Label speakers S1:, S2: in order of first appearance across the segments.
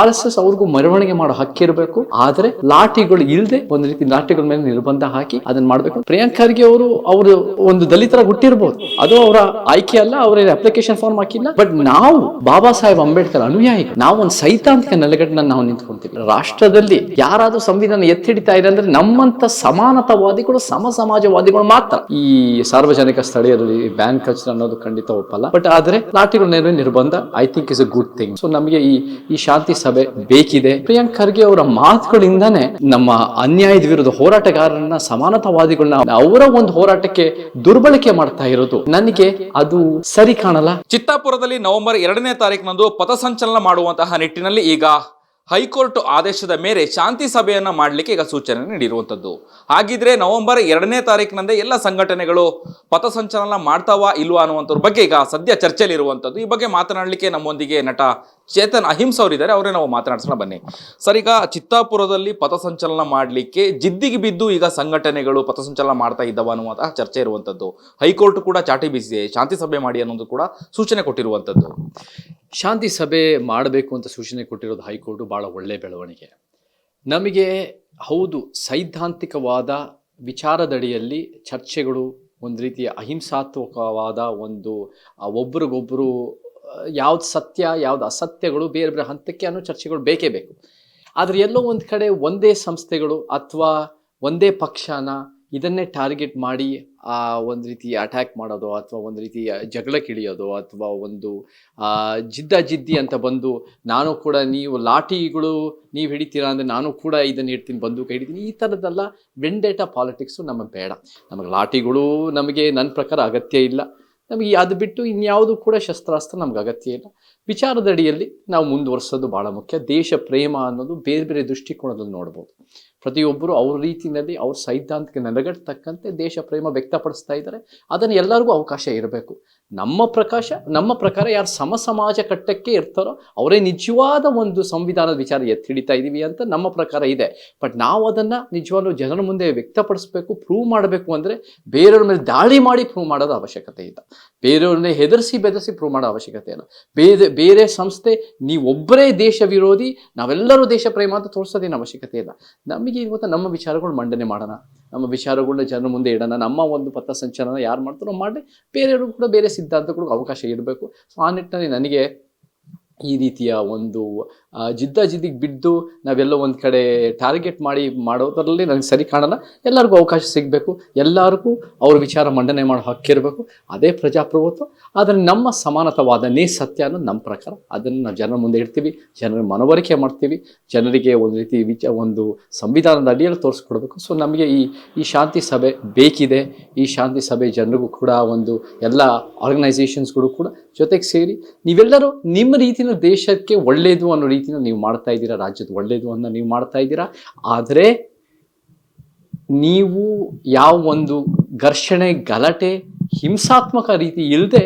S1: R S S ಅವ್ರಿಗೂ ಮೆರವಣಿಗೆ ಮಾಡೋ ಹಕ್ಕಿರಬೇಕು ಆದ್ರೆ ಲಾಠಿಗಳು ಇಲ್ಲದೆ ಒಂದು ರೀತಿ ಲಾಠಿಗಳ ಮೇಲೆ ನಿರ್ಬಂಧ ಹಾಕಿ ಅದನ್ನ ಮಾಡ್ಬೇಕು. ಪ್ರಿಯಾಂಕ್ ಖರ್ಗೆ ಅವರು ಅವರು ಒಂದು ದಲಿತರ ಹುಟ್ಟಿರ್ಬೋದು. ಅದು ಅವರ ಆಯ್ಕೆ ಅಲ್ಲ, ಅವರ ಅಪ್ಲಿಕೇಶನ್ ಫಾರ್ಮ್ ಹಾಕಿಲ್ಲ. ಬಟ್ ನಾವು ಬಾಬಾ ಸಾಹೇಬ್ ಅಂಬೇಡ್ಕರ್ ಅನುಯಾಯಿ ನಾವು ಒಂದು ಸೈದ್ಧಾಂತಿಕ ನೆಲೆಗಟ್ಟನ ನಾವು ನಿಂತ್ಕೊಂತೀವಿ. ರಾಷ್ಟ್ರದಲ್ಲಿ ಯಾರಾದ್ರೂ ಸಂವಿಧಾನ ಎತ್ತಿಡಿತಾ ಇದೆ ಅಂದ್ರೆ ನಮ್ಮಂತ ಸಮಾನತಾವಾದಿಗಳು ಸಮ ಸಮಾಜವಾದಿಗಳು ಮಾತ್ರ. ಈ ಸಾರ್ವಜನಿಕ ಸ್ಥಳೀಯದಲ್ಲಿ ಬ್ಯಾನ್ ಕಲ್ಚರ್ ಅನ್ನೋದು ಖಂಡಿತ ಒಪ್ಪಲ್ಲ. ಬಟ್ ಆದ್ರೆ ಲಾಠಿಗಳ ಮೇಲೆ ನಿರ್ಬಂಧ I think is a good thing so ನಮಗೆ ಈ ಈ ಶಾಂತಿ ಸಭೆ ಬೇಕಿದೆ. ಪ್ರಿಯಾಂಕ್ ಖರ್ಗೆ ಅವರ ಮಾತುಗಳಿಂದಾನೇ ನಮ್ಮ ಅನ್ಯಾಯದ ವಿರುದ್ಧ ಹೋರಾಟಗಾರರನ್ನ ಸಮಾನತಾವಾದಿಗಳನ್ನ ಅವರ ಒಂದು ಹೋರಾಟಕ್ಕೆ ದುರ್ಬಳಕೆ ಮಾಡ್ತಾ ಇರೋದು. ನನಗೆ ಅದು ಸರಿ ಕಾಣಲ್ಲ.
S2: ಚಿತ್ತಾಪುರದಲ್ಲಿ ನವೆಂಬರ್ ಎರಡನೇ ತಾರೀಕಿನಂದು ಪಥಸಂಚಲನ ಮಾಡುವಂತಹ ನಿಟ್ಟಿನಲ್ಲಿ ಈಗ ಹೈಕೋರ್ಟ್ ಆದೇಶದ ಮೇರೆ ಶಾಂತಿ ಸಭೆಯನ್ನು ಮಾಡಲಿಕ್ಕೆ ಈಗ ಸೂಚನೆ ನೀಡಿರುವಂಥದ್ದು. ಹಾಗಿದ್ರೆ ನವೆಂಬರ್ ಎರಡನೇ ತಾರೀಕಿನಂದೇ ಎಲ್ಲ ಸಂಘಟನೆಗಳು ಪಥಸಂಚಲನ ಮಾಡ್ತಾವಾ ಇಲ್ವಾ ಅನ್ನುವಂಥದ್ರ ಬಗ್ಗೆ ಈಗ ಸದ್ಯ ಚರ್ಚೆಯಲ್ಲಿ ಇರುವಂಥದ್ದು ಈ ಬಗ್ಗೆ ಮಾತನಾಡಲಿಕ್ಕೆ ನಮ್ಮೊಂದಿಗೆ ನಟ ಚೇತನ್ ಅಹಿಂಸ ಅವರಿದ್ದಾರೆ ಅವರೇ ನಾವು ಮಾತನಾಡಿಸೋಣ ಬನ್ನಿ. ಸರ್, ಈಗ ಚಿತ್ತಾಪುರದಲ್ಲಿ ಪಥಸಂಚಲನ ಮಾಡಲಿಕ್ಕೆ ಜಿದ್ದಿಗೆ ಬಿದ್ದು ಈಗ ಸಂಘಟನೆಗಳು ಪಥಸಂಚಲನ ಮಾಡ್ತಾ ಇದ್ದಾವ ಅನ್ನುವಂತಹ ಚರ್ಚೆ ಇರುವಂಥದ್ದು. ಹೈಕೋರ್ಟ್ ಕೂಡ ಚಾಟಿ ಬೀಸಿದೆ. ಶಾಂತಿ ಸಭೆ ಮಾಡಿ ಅನ್ನೋದು ಕೂಡ ಸೂಚನೆ ಕೊಟ್ಟಿರುವಂಥದ್ದು.
S1: ಶಾಂತಿ ಸಭೆ ಮಾಡಬೇಕು ಅಂತ ಸೂಚನೆ ಕೊಟ್ಟಿರೋದು ಹೈಕೋರ್ಟ್. ಬಹಳ ಒಳ್ಳೆಯ ಬೆಳವಣಿಗೆ. ನಮಗೆ ಹೌದು, ಸೈದ್ಧಾಂತಿಕವಾದ ವಿಚಾರದಡಿಯಲ್ಲಿ ಚರ್ಚೆಗಳು ಒಂದು ರೀತಿಯ ಅಹಿಂಸಾತ್ಮಕವಾದ ಒಂದು ಒಬ್ರಿಗೊಬ್ಬರು ಯಾವ್ದು ಸತ್ಯ, ಯಾವ್ದು ಅಸತ್ಯಗಳು ಬೇರೆ ಬೇರೆ ಹಂತಕ್ಕೆ ಅನ್ನೋ ಚರ್ಚೆಗಳು ಬೇಕೇ ಬೇಕು. ಆದರೆ ಎಲ್ಲೋ ಒಂದು ಕಡೆ ಒಂದೇ ಸಂಸ್ಥೆಗಳು ಅಥವಾ ಒಂದೇ ಪಕ್ಷನ ಇದನ್ನೇ ಟಾರ್ಗೆಟ್ ಮಾಡಿ ಆ ಒಂದು ರೀತಿ ಅಟ್ಯಾಕ್ ಮಾಡೋದು ಅಥವಾ ಒಂದು ರೀತಿ ಜಗಳಕ್ಕೆ ಇಳಿಯೋದು ಅಥವಾ ಒಂದು ಜಿದ್ದ ಜಿದ್ದಿ ಅಂತ ಬಂದು ನಾನು ಕೂಡ ನೀವು ಲಾಠಿಗಳು ನೀವು ಹಿಡಿತೀರಾ ಅಂದರೆ ನಾನು ಕೂಡ ಇದನ್ನು ಇಡ್ತೀನಿ ಕೈ ಹಿಡಿತೀನಿ, ಈ ಥರದ್ದೆಲ್ಲ ವೆಂಡೇಟ ಪಾಲಿಟಿಕ್ಸು ನಮಗೆ ಬೇಡ. ನಮಗೆ ಲಾಠಿಗಳು ನಮಗೆ ನನ್ನ ಪ್ರಕಾರ ಅಗತ್ಯ ಇಲ್ಲ. ನಮಗೆ ಅದು ಬಿಟ್ಟು ಇನ್ಯಾವುದು ಕೂಡ ಶಸ್ತ್ರಾಸ್ತ್ರ ನಮ್ಗೆ ಅಗತ್ಯ ಇಲ್ಲ. ವಿಚಾರದಡಿಯಲ್ಲಿ ನಾವು ಮುಂದುವರ್ಸೋದು ಭಾಳ ಮುಖ್ಯ. ದೇಶ ಪ್ರೇಮ ಅನ್ನೋದು ಬೇರೆ ಬೇರೆ ದೃಷ್ಟಿಕೋನದಲ್ಲಿ ನೋಡ್ಬೋದು. ಪ್ರತಿಯೊಬ್ಬರು ಅವ್ರ ರೀತಿಯಲ್ಲಿ ಅವ್ರ ಸೈದ್ಧಾಂತಿಕ ನೆಲೆಗಟ್ಟತಕ್ಕಂತೆ ದೇಶ ಪ್ರೇಮ ವ್ಯಕ್ತಪಡಿಸ್ತಾ ಇದ್ದಾರೆ. ಅದನ್ನು ಎಲ್ಲರಿಗೂ ಅವಕಾಶ ಇರಬೇಕು. ನಮ್ಮ ಪ್ರಕಾಶ, ನಮ್ಮ ಪ್ರಕಾರ ಯಾರು ಸಮ ಸಮಾಜ ಕಟ್ಟಕ್ಕೆ ಇರ್ತಾರೋ ಅವರೇ ನಿಜವಾದ ಒಂದು ಸಂವಿಧಾನದ ವಿಚಾರ ಎತ್ತಿ ಹಿಡಿತಾ ಇದ್ದೀವಿ ಅಂತ ನಮ್ಮ ಪ್ರಕಾರ ಇದೆ. ಬಟ್ ನಾವು ಅದನ್ನು ನಿಜವಾಗ್ಲೂ ಜನರ ಮುಂದೆ ವ್ಯಕ್ತಪಡಿಸ್ಬೇಕು ಪ್ರೂವ್ ಮಾಡಬೇಕು ಅಂದರೆ ಬೇರೆಯವ್ರ ಮೇಲೆ ದಾಳಿ ಮಾಡಿ ಪ್ರೂವ್ ಮಾಡೋದು ಅವಶ್ಯಕತೆ ಇಲ್ಲ. ಬೇರೆಯವ್ರನ್ನೇ ಹೆದರಿಸಿ ಬೆದರಿಸಿ ಪ್ರೂವ್ ಮಾಡೋ ಅವಶ್ಯಕತೆ ಇಲ್ಲ. ಬೇರೆ ಬೇರೆ ಸಂಸ್ಥೆ, ನೀವೊಬ್ಬರೇ ದೇಶ ವಿರೋಧಿ, ನಾವೆಲ್ಲರೂ ದೇಶ ಪ್ರೇಮ ಅಂತ ತೋರಿಸೋದೇನು ಅವಶ್ಯಕತೆ ಇಲ್ಲ. ನಮಗೆ ಇವತ್ತು ನಮ್ಮ ವಿಚಾರಗಳು ಮಂಡನೆ ಮಾಡೋಣ. ನಮ್ಮ ವಿಚಾರಗಳನ್ನ ಜನರ ಮುಂದೆ ಇಡೋಣ, ನಮ್ಮ ಒಂದು ಪಥಸಂಚಲನ ಯಾರು ಮಾಡ್ತಾರೋ ಮಾಡಿ ಬೇರೆಯವ್ರಿಗೂ ಕೂಡ ಬೇರೆ ಸಿದ್ಧಾಂತಗಳಿಗೆ ಅವಕಾಶ ಇರಬೇಕು. ಸೊ ಆ ನಿಟ್ಟಿನಲ್ಲಿ ನನಗೆ ಈ ರೀತಿಯ ಒಂದು ಜಿದ್ದ ಜಿದ್ದಿಗೆ ಬಿದ್ದು ನಾವೆಲ್ಲ ಒಂದು ಕಡೆ ಟಾರ್ಗೆಟ್ ಮಾಡಿ ಮಾಡೋದರಲ್ಲಿ ನನಗೆ ಸರಿ ಕಾಣಲ್ಲ. ಎಲ್ಲರಿಗೂ ಅವಕಾಶ ಸಿಗಬೇಕು. ಎಲ್ಲರಿಗೂ ಅವ್ರ ವಿಚಾರ ಮಂಡನೆ ಮಾಡೋ ಹಕ್ಕಿರಬೇಕು ಅದೇ ಪ್ರಜಾಪ್ರಭುತ್ವ. ಆದರೆ ನಮ್ಮ ಸಮಾನತವಾದನೇ ಸತ್ಯ ಅನ್ನೋದು ನಮ್ಮ ಪ್ರಕಾರ. ಅದನ್ನು ನಾವು ಜನರ ಮುಂದೆ ಇಡ್ತೀವಿ, ಜನರ ಮನವರಿಕೆ ಮಾಡ್ತೀವಿ, ಜನರಿಗೆ ಒಂದು ರೀತಿ ವಿಚ, ಒಂದು ಸಂವಿಧಾನದ ಅಡಿಯಲ್ಲಿ ತೋರಿಸ್ಕೊಡ್ಬೇಕು. ಸೊ ನಮಗೆ ಈ ಈ ಶಾಂತಿ ಸಭೆ ಬೇಕಿದೆ. ಈ ಶಾಂತಿ ಸಭೆ ಜನರಿಗೂ ಕೂಡ ಒಂದು ಎಲ್ಲ ಆರ್ಗನೈಸೇಷನ್ಸ್ಗಳು ಕೂಡ ಜೊತೆಗೆ ಸೇರಿ ನೀವೆಲ್ಲರೂ ನಿಮ್ಮ ರೀತಿಯ ದೇಶಕ್ಕೆ ಒಳ್ಳೆಯದು ಅನ್ನೋ ರೀತಿನ ನೀವು ಮಾಡ್ತಾ ಇದ್ದೀರಾ ರಾಜ್ಯದ ಒಳ್ಳೆಯದು ಅನ್ನ ನೀವು ಮಾಡ್ತಾ ಇದ್ದೀರಾ. ಆದರೆ ನೀವು ಯಾವ ಒಂದು ಘರ್ಷಣೆ, ಗಲಾಟೆ, ಹಿಂಸಾತ್ಮಕ ರೀತಿ ಇಲ್ಲದೆ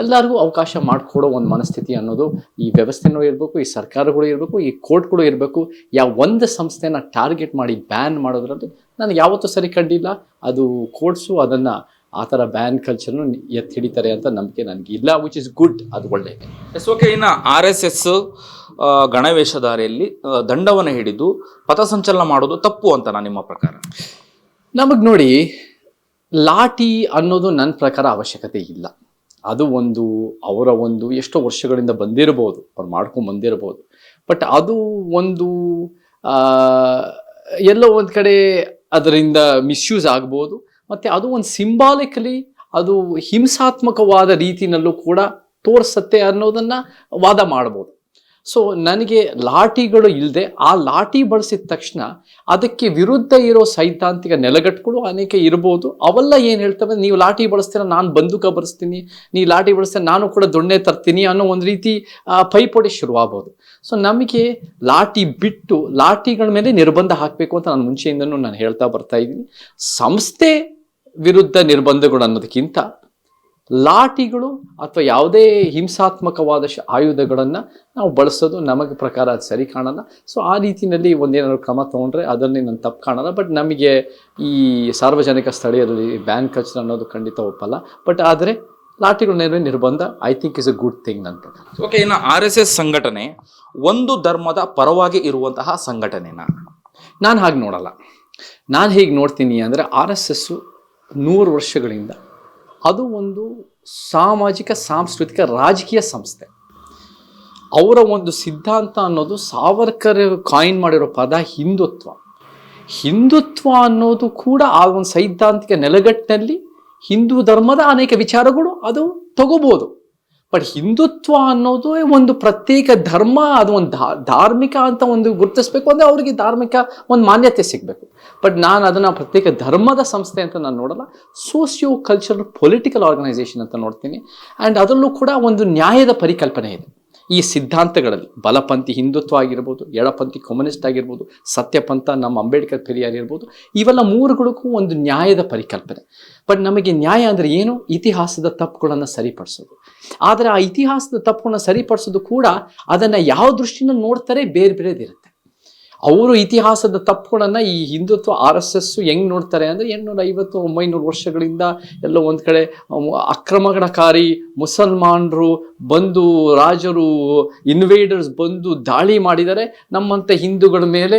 S1: ಎಲ್ಲರಿಗೂ ಅವಕಾಶ ಮಾಡಿಕೊಡೋ ಒಂದು ಮನಸ್ಥಿತಿ ಅನ್ನೋದು ಈ ವ್ಯವಸ್ಥೆನೂ ಇರಬೇಕು, ಈ ಸರ್ಕಾರಗಳು ಇರಬೇಕು, ಈ ಕೋರ್ಟ್ಗಳು ಇರಬೇಕು. ಯಾವ ಒಂದು ಸಂಸ್ಥೆನ ಟಾರ್ಗೆಟ್ ಮಾಡಿ ಬ್ಯಾನ್ ಮಾಡೋದ್ರಲ್ಲಿ ನಾನು ಯಾವತ್ತೂ ಸರಿ ಕಂಡಿಲ್ಲ. ಅದು ಕೋರ್ಟ್ಸು ಅದನ್ನು ಆ ಥರ ಬ್ಯಾನ್ ಕಲ್ಚರ್ನು ಎತ್ತಿ ಹಿಡಿತಾರೆ ಅಂತ ನಂಬಿಕೆ ನನಗೆ ಇಲ್ಲ ವಿಚ್ ಇಸ್ ಗುಡ್ ಅದು ಒಳ್ಳೆಯದು.
S2: ಎಸ್ ಓಕೆ ಇನ್ನು ಆರ್ ಎಸ್ ಎಸ್ ಗಣವೇಷಧಾರಿಯಲ್ಲಿ ದಂಡವನ್ನು ಹಿಡಿದು ಪಥಸಂಚಲನ ಮಾಡೋದು ತಪ್ಪು ಅಂತ ನಾನು ನಿಮ್ಮ ಪ್ರಕಾರ.
S1: ನಮಗೆ ನೋಡಿ, ಲಾಠಿ ಅನ್ನೋದು ನನ್ನ ಪ್ರಕಾರ ಅವಶ್ಯಕತೆ ಇಲ್ಲ. ಅದು ಒಂದು, ಅವರ ಒಂದು, ಎಷ್ಟೋ ವರ್ಷಗಳಿಂದ ಬಂದಿರಬಹುದು ಅವ್ರು ಮಾಡ್ಕೊಂಡು ಬಂದಿರಬಹುದು ಬಟ್ ಅದು ಒಂದು ಎಲ್ಲೋ ಒಂದು ಕಡೆ ಅದರಿಂದ ಮಿಸ್ಯೂಸ್ ಆಗ್ಬೋದು. ಮತ್ತು ಅದು ಒಂದು ಸಿಂಬಾಲಿಕಲಿ ಅದು ಹಿಂಸಾತ್ಮಕವಾದ ರೀತಿನಲ್ಲೂ ಕೂಡ ತೋರಿಸತ್ತೆ ಅನ್ನೋದನ್ನು ವಾದ ಮಾಡ್ಬೋದು. ಸೊ ನನಗೆ ಲಾಠಿಗಳು ಇಲ್ಲದೆ ಆ ಲಾಠಿ ಬಳಸಿದ ತಕ್ಷಣ ಅದಕ್ಕೆ ವಿರುದ್ಧ ಇರೋ ಸೈದ್ಧಾಂತಿಕ ನೆಲೆಗಟ್ಟುಗಳು ಅನೇಕ ಇರ್ಬೋದು. ಅವೆಲ್ಲ ಏನು ಹೇಳ್ತವೆ? ನೀವು ಲಾಠಿ ಬಳಸ್ತೀರ? ನಾನು ಬಂದೂಕ ಬಳಸ್ತೀನಿ ನೀವು ಲಾಠಿ ಬಳಸ್ತೀರ? ನಾನು ಕೂಡ ದೊಣ್ಣೆ ತರ್ತೀನಿ ಅನ್ನೋ ಒಂದು ರೀತಿ ಪೈಪೋಟಿ ಶುರುವಾಗ್ಬೋದು. ಸೊ ನಮಗೆ ಲಾಠಿ ಬಿಟ್ಟು ಲಾಠಿಗಳ ಮೇಲೆ ನಿರ್ಬಂಧ ಹಾಕಬೇಕು ಅಂತ ನಾನು ಮುಂಚೆಯಿಂದನೂ ನಾನು ಹೇಳ್ತಾ ಬರ್ತಾ ಇದ್ದೀನಿ. ಸಂಸ್ಥೆ ವಿರುದ್ಧ ನಿರ್ಬಂಧಗಳು ಅನ್ನೋದಕ್ಕಿಂತ ಲಾಠಿಗಳು ಅಥವಾ ಯಾವುದೇ ಹಿಂಸಾತ್ಮಕವಾದ ಶ ಆಯುಧಗಳನ್ನು ನಾವು ಬಳಸೋದು ನಮಗೆ ಪ್ರಕಾರ ಅದು ಸರಿ ಕಾಣಲ್ಲ. ಸೊ ಆ ರೀತಿಯಲ್ಲಿ ಒಂದೇನಾದ್ರು ಕ್ರಮ ತೊಗೊಂಡ್ರೆ ಅದನ್ನೇ ನಾನು ತಪ್ಪು ಕಾಣಲ್ಲ. ಬಟ್ ನಮಗೆ ಈ ಸಾರ್ವಜನಿಕ ಸ್ಥಳೀಯದಲ್ಲಿ ಬ್ಯಾನ್ ಕಚ್ಚನ ಅನ್ನೋದು ಖಂಡಿತ ಒಪ್ಪಲ್ಲ. ಬಟ್ ಆದರೆ ಲಾಠಿಗಳ ನೆರವೇ ನಿರ್ಬಂಧ I think is a good thing ಅಂತ
S2: ಓಕೆ ಇನ್ನು ಆರ್ ಎಸ್ ಎಸ್ ಸಂಘಟನೆ ಒಂದು ಧರ್ಮದ ಪರವಾಗಿ ಇರುವಂತಹ ಸಂಘಟನೆನ?
S1: ನಾನು ಹಾಗೆ ನೋಡಲ್ಲ. ನಾನು ಹೇಗೆ ನೋಡ್ತೀನಿ ಅಂದರೆ ಆರ್ ಎಸ್ ಎಸ್ಸು ನೂರು ವರ್ಷಗಳಿಂದ ಅದು ಒಂದು ಸಾಮಾಜಿಕ, ಸಾಂಸ್ಕೃತಿಕ, ರಾಜಕೀಯ ಸಂಸ್ಥೆ. ಅವರ ಒಂದು ಸಿದ್ಧಾಂತ ಅನ್ನೋದು ಸಾವರ್ಕರ್ ಕಾಯಿನ್ ಮಾಡಿರೋ ಪದ ಹಿಂದುತ್ವ. ಹಿಂದುತ್ವ ಅನ್ನೋದು ಕೂಡ ಆ ಒಂದು ಸೈದ್ಧಾಂತಿಕ ನೆಲೆಗಟ್ಟಿನಲ್ಲಿ ಹಿಂದೂ ಧರ್ಮದ ಅನೇಕ ವಿಚಾರಗಳು ಅದು ತಗೋಬೋದು. ಬಟ್ ಹಿಂದುತ್ವ ಅನ್ನೋದು ಒಂದು ಪ್ರತ್ಯೇಕ ಧರ್ಮ, ಅದು ಒಂದು ಧಾರ್ಮಿಕ ಅಂತ ಒಂದು ಗುರುತಿಸ್ಬೇಕು ಅಂದರೆ ಅವರಿಗೆ ಧಾರ್ಮಿಕ ಒಂದು ಮಾನ್ಯತೆ ಸಿಗಬೇಕು. ಬಟ್ ನಾನು ಅದನ್ನು ಪ್ರತ್ಯೇಕ ಧರ್ಮದ ಸಂಸ್ಥೆ ಅಂತ ನಾನು ನೋಡಲ್ಲ ಸೋಸಿಯೋ ಕಲ್ಚರಲ್ ಪೊಲಿಟಿಕಲ್ ಆರ್ಗನೈಸೇಷನ್ ಅಂತ ನೋಡ್ತೀನಿ. ಆ್ಯಂಡ್ ಅದರಲ್ಲೂ ಕೂಡ ಒಂದು ನ್ಯಾಯದ ಪರಿಕಲ್ಪನೆ ಇದೆ. ಈ ಸಿದ್ಧಾಂತಗಳಲ್ಲಿ ಬಲಪಂಥಿ ಹಿಂದುತ್ವ ಆಗಿರ್ಬೋದು, ಎಡಪಂಥಿ ಕಮ್ಯುನಿಸ್ಟ್ ಆಗಿರ್ಬೋದು, ಸತ್ಯಪಂಥ ನಮ್ಮ ಅಂಬೇಡ್ಕರ್ ಪೆರಿಯಾರ್ ಇರ್ಬೋದು, ಇವೆಲ್ಲ ಮೂರುಗಳಿಗೂ ಒಂದು ನ್ಯಾಯದ ಪರಿಕಲ್ಪನೆ. ಬಟ್ ನಮಗೆ ನ್ಯಾಯ ಅಂದರೆ ಏನು? ಇತಿಹಾಸದ ತಪ್ಪುಗಳನ್ನು ಸರಿಪಡಿಸೋದು. ಆದರೆ ಆ ಇತಿಹಾಸದ ತಪ್ಪುಗಳನ್ನು ಸರಿಪಡಿಸೋದು ಕೂಡ ಅದನ್ನು ಯಾವ ದೃಷ್ಟಿನ ನೋಡ್ತಾರೆ ಬೇರೆ ಬೇರೆದಿರುತ್ತೆ ಅವರು ಇತಿಹಾಸದ ತಪ್ಪುಗಳನ್ನು ಈ ಹಿಂದುತ್ವ ಆರ್ ಎಸ್ ಎಸ್ಸು ಹೆಂಗೆ ನೋಡ್ತಾರೆ ಅಂದರೆ ಎಂಟುನೂರ ಐವತ್ತು ಒಂಬೈನೂರು ವರ್ಷಗಳಿಂದ ಎಲ್ಲೋ ಒಂದು ಕಡೆ ಅಕ್ರಮಣಕಾರಿ ಮುಸಲ್ಮಾನರು ಬಂದು ರಾಜರು ಇನ್ವೇಡರ್ಸ್ ಬಂದು ದಾಳಿ ಮಾಡಿದರೆ ನಮ್ಮಂಥ ಹಿಂದೂಗಳ ಮೇಲೆ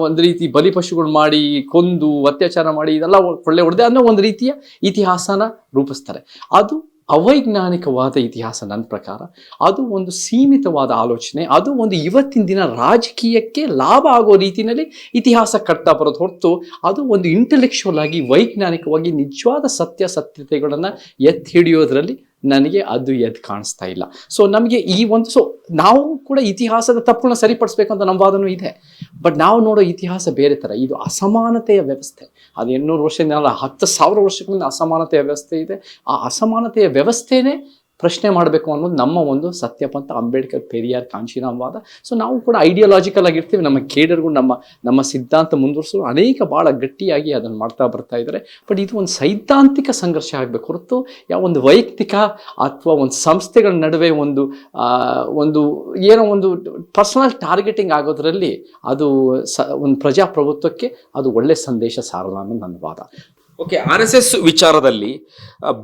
S1: ಒಂದು ರೀತಿ ಬಲಿಪಶುಗಳು ಮಾಡಿ ಕೊಂದು ಅತ್ಯಾಚಾರ ಮಾಡಿ ಇದೆಲ್ಲ ಕೊಳ್ಳೆ ಹೊಡೆದೆ ಅನ್ನೋ ಒಂದು ರೀತಿಯ ಇತಿಹಾಸನ ರೂಪಿಸ್ತಾರೆ. ಅದು ಅವೈಜ್ಞಾನಿಕವಾದ ಇತಿಹಾಸ ನನ್ನ ಪ್ರಕಾರ. ಅದು ಒಂದು ಸೀಮಿತವಾದ ಆಲೋಚನೆ. ಅದು ಒಂದು ಇವತ್ತಿನ ದಿನ ರಾಜಕೀಯಕ್ಕೆ ಲಾಭ ಆಗೋ ರೀತಿಯಲ್ಲಿ ಇತಿಹಾಸ ಕಟ್ತಾ ಬರೋದು ಹೊರತು ಅದು ಒಂದು ಇಂಟೆಲೆಕ್ಚುವಲ್ ಆಗಿ, ವೈಜ್ಞಾನಿಕವಾಗಿ ನಿಜವಾದ ಸತ್ಯಾಸತ್ಯತೆಗಳನ್ನು ಎತ್ತಿ ಹಿಡಿಯೋದ್ರಲ್ಲಿ ನನಗೆ ಅದು ಎದ್ದು ಕಾಣಿಸ್ತಾ ಇಲ್ಲ. ಸೊ ನಮಗೆ ಈ ಒಂದು ಸೊ ನಾವು ಕೂಡ ಇತಿಹಾಸದ ತಪ್ಪುಗಳನ್ನ ಸರಿಪಡಿಸ್ಬೇಕು ಅಂತ ನಮ್ಮ ಇದೆ. ಬಟ್ ನಾವು ನೋಡೋ ಇತಿಹಾಸ ಬೇರೆ ಥರ. ಇದು ಅಸಮಾನತೆಯ ವ್ಯವಸ್ಥೆ. ಅದು ಎನ್ನೂರು ವರ್ಷದಿಂದ ಹತ್ತು ಸಾವಿರ ವರ್ಷಗಳಿಂದ ಅಸಮಾನತೆಯ ವ್ಯವಸ್ಥೆ ಇದೆ. ಆ ಅಸಮಾನತೆಯ ವ್ಯವಸ್ಥೆನೇ ಪ್ರಶ್ನೆ ಮಾಡಬೇಕು ಅನ್ನೋದು ನಮ್ಮ ಒಂದು ಸತ್ಯಪಂಥ ಅಂಬೇಡ್ಕರ್ ಪೆರಿಯಾರ್ ಕಾಂಚೀರಾಮ್ ವಾದ ಸೊ ನಾವು ಕೂಡ ಐಡಿಯಾಲಜಿಕಲ್ ಆಗಿರ್ತೀವಿ. ನಮ್ಮ ಕೇಡರ್ಗಳು ನಮ್ಮ ನಮ್ಮ ಸಿದ್ಧಾಂತ ಮುಂದುವರಿಸಲು ಅನೇಕ ಭಾಳ ಗಟ್ಟಿಯಾಗಿ ಅದನ್ನು ಮಾಡ್ತಾ ಬರ್ತಾ ಇದ್ದಾರೆ. ಬಟ್ ಇದು ಒಂದು ಸೈದ್ಧಾಂತಿಕ ಸಂಘರ್ಷ ಆಗಬೇಕು ಹೊರತು ಯಾವ ಒಂದು ವೈಯಕ್ತಿಕ ಅಥವಾ ಒಂದು ಸಂಸ್ಥೆಗಳ ನಡುವೆ ಒಂದು ಒಂದು ಏನೋ ಒಂದು ಪರ್ಸನಲ್ ಟಾರ್ಗೆಟಿಂಗ್ ಆಗೋದ್ರಲ್ಲಿ ಅದು ಸ, ಒಂದು ಪ್ರಜಾಪ್ರಭುತ್ವಕ್ಕೆ ಅದು ಒಳ್ಳೆ ಸಂದೇಶ ಸಾರಲ್ಲ ಅನ್ನೋದು ನನ್ನ ವಾದ.
S2: ಓಕೆ ಆರ್ ಎಸ್ ಎಸ್ ವಿಚಾರದಲ್ಲಿ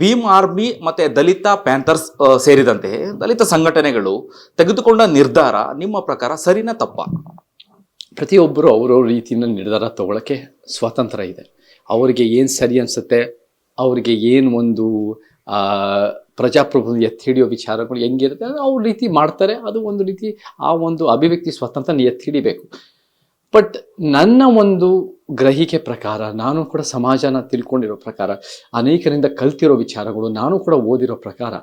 S2: ಭೀಮ್ ಆರ್ಮಿ ಮತ್ತು ದಲಿತ ಪ್ಯಾಂಥರ್ಸ್ ಸೇರಿದಂತೆ ದಲಿತ ಸಂಘಟನೆಗಳು ತೆಗೆದುಕೊಂಡ ನಿರ್ಧಾರ ನಿಮ್ಮ ಪ್ರಕಾರ ಸರಿನಾ ತಪ್ಪ?
S1: ಪ್ರತಿಯೊಬ್ಬರು ಅವರವ್ರ ರೀತಿಯಿಂದ ನಿರ್ಧಾರ ತಗೊಳ್ಳೋಕ್ಕೆ ಸ್ವಾತಂತ್ರ್ಯ ಇದೆ. ಅವರಿಗೆ ಏನು ಸರಿ ಅನಿಸುತ್ತೆ, ಅವರಿಗೆ ಏನು ಒಂದು ಪ್ರಜಾಪ್ರಭುತ್ವ ಎತ್ತಿ ಹಿಡಿಯೋ ವಿಚಾರಗಳು ಹೆಂಗಿರುತ್ತೆ ಅದು ಅವ್ರ ರೀತಿ ಮಾಡ್ತಾರೆ, ಅದು ಒಂದು ರೀತಿ ಆ ಒಂದು ಅಭಿವ್ಯಕ್ತಿ ಸ್ವಾತಂತ್ರ್ಯ ಎತ್ತಿ ಹಿಡಿಬೇಕು. ಬಟ್ ನನ್ನ ಒಂದು ಗ್ರಹಿಕೆ ಪ್ರಕಾರ, ನಾನು ಕೂಡ ಸಮಾಜನ ತಿಳ್ಕೊಂಡಿರೋ ಪ್ರಕಾರ, ಅನೇಕರಿಂದ ಕಲ್ತಿರೋ ವಿಚಾರಗಳು ನಾನು ಕೂಡ ಓದಿರೋ ಪ್ರಕಾರ,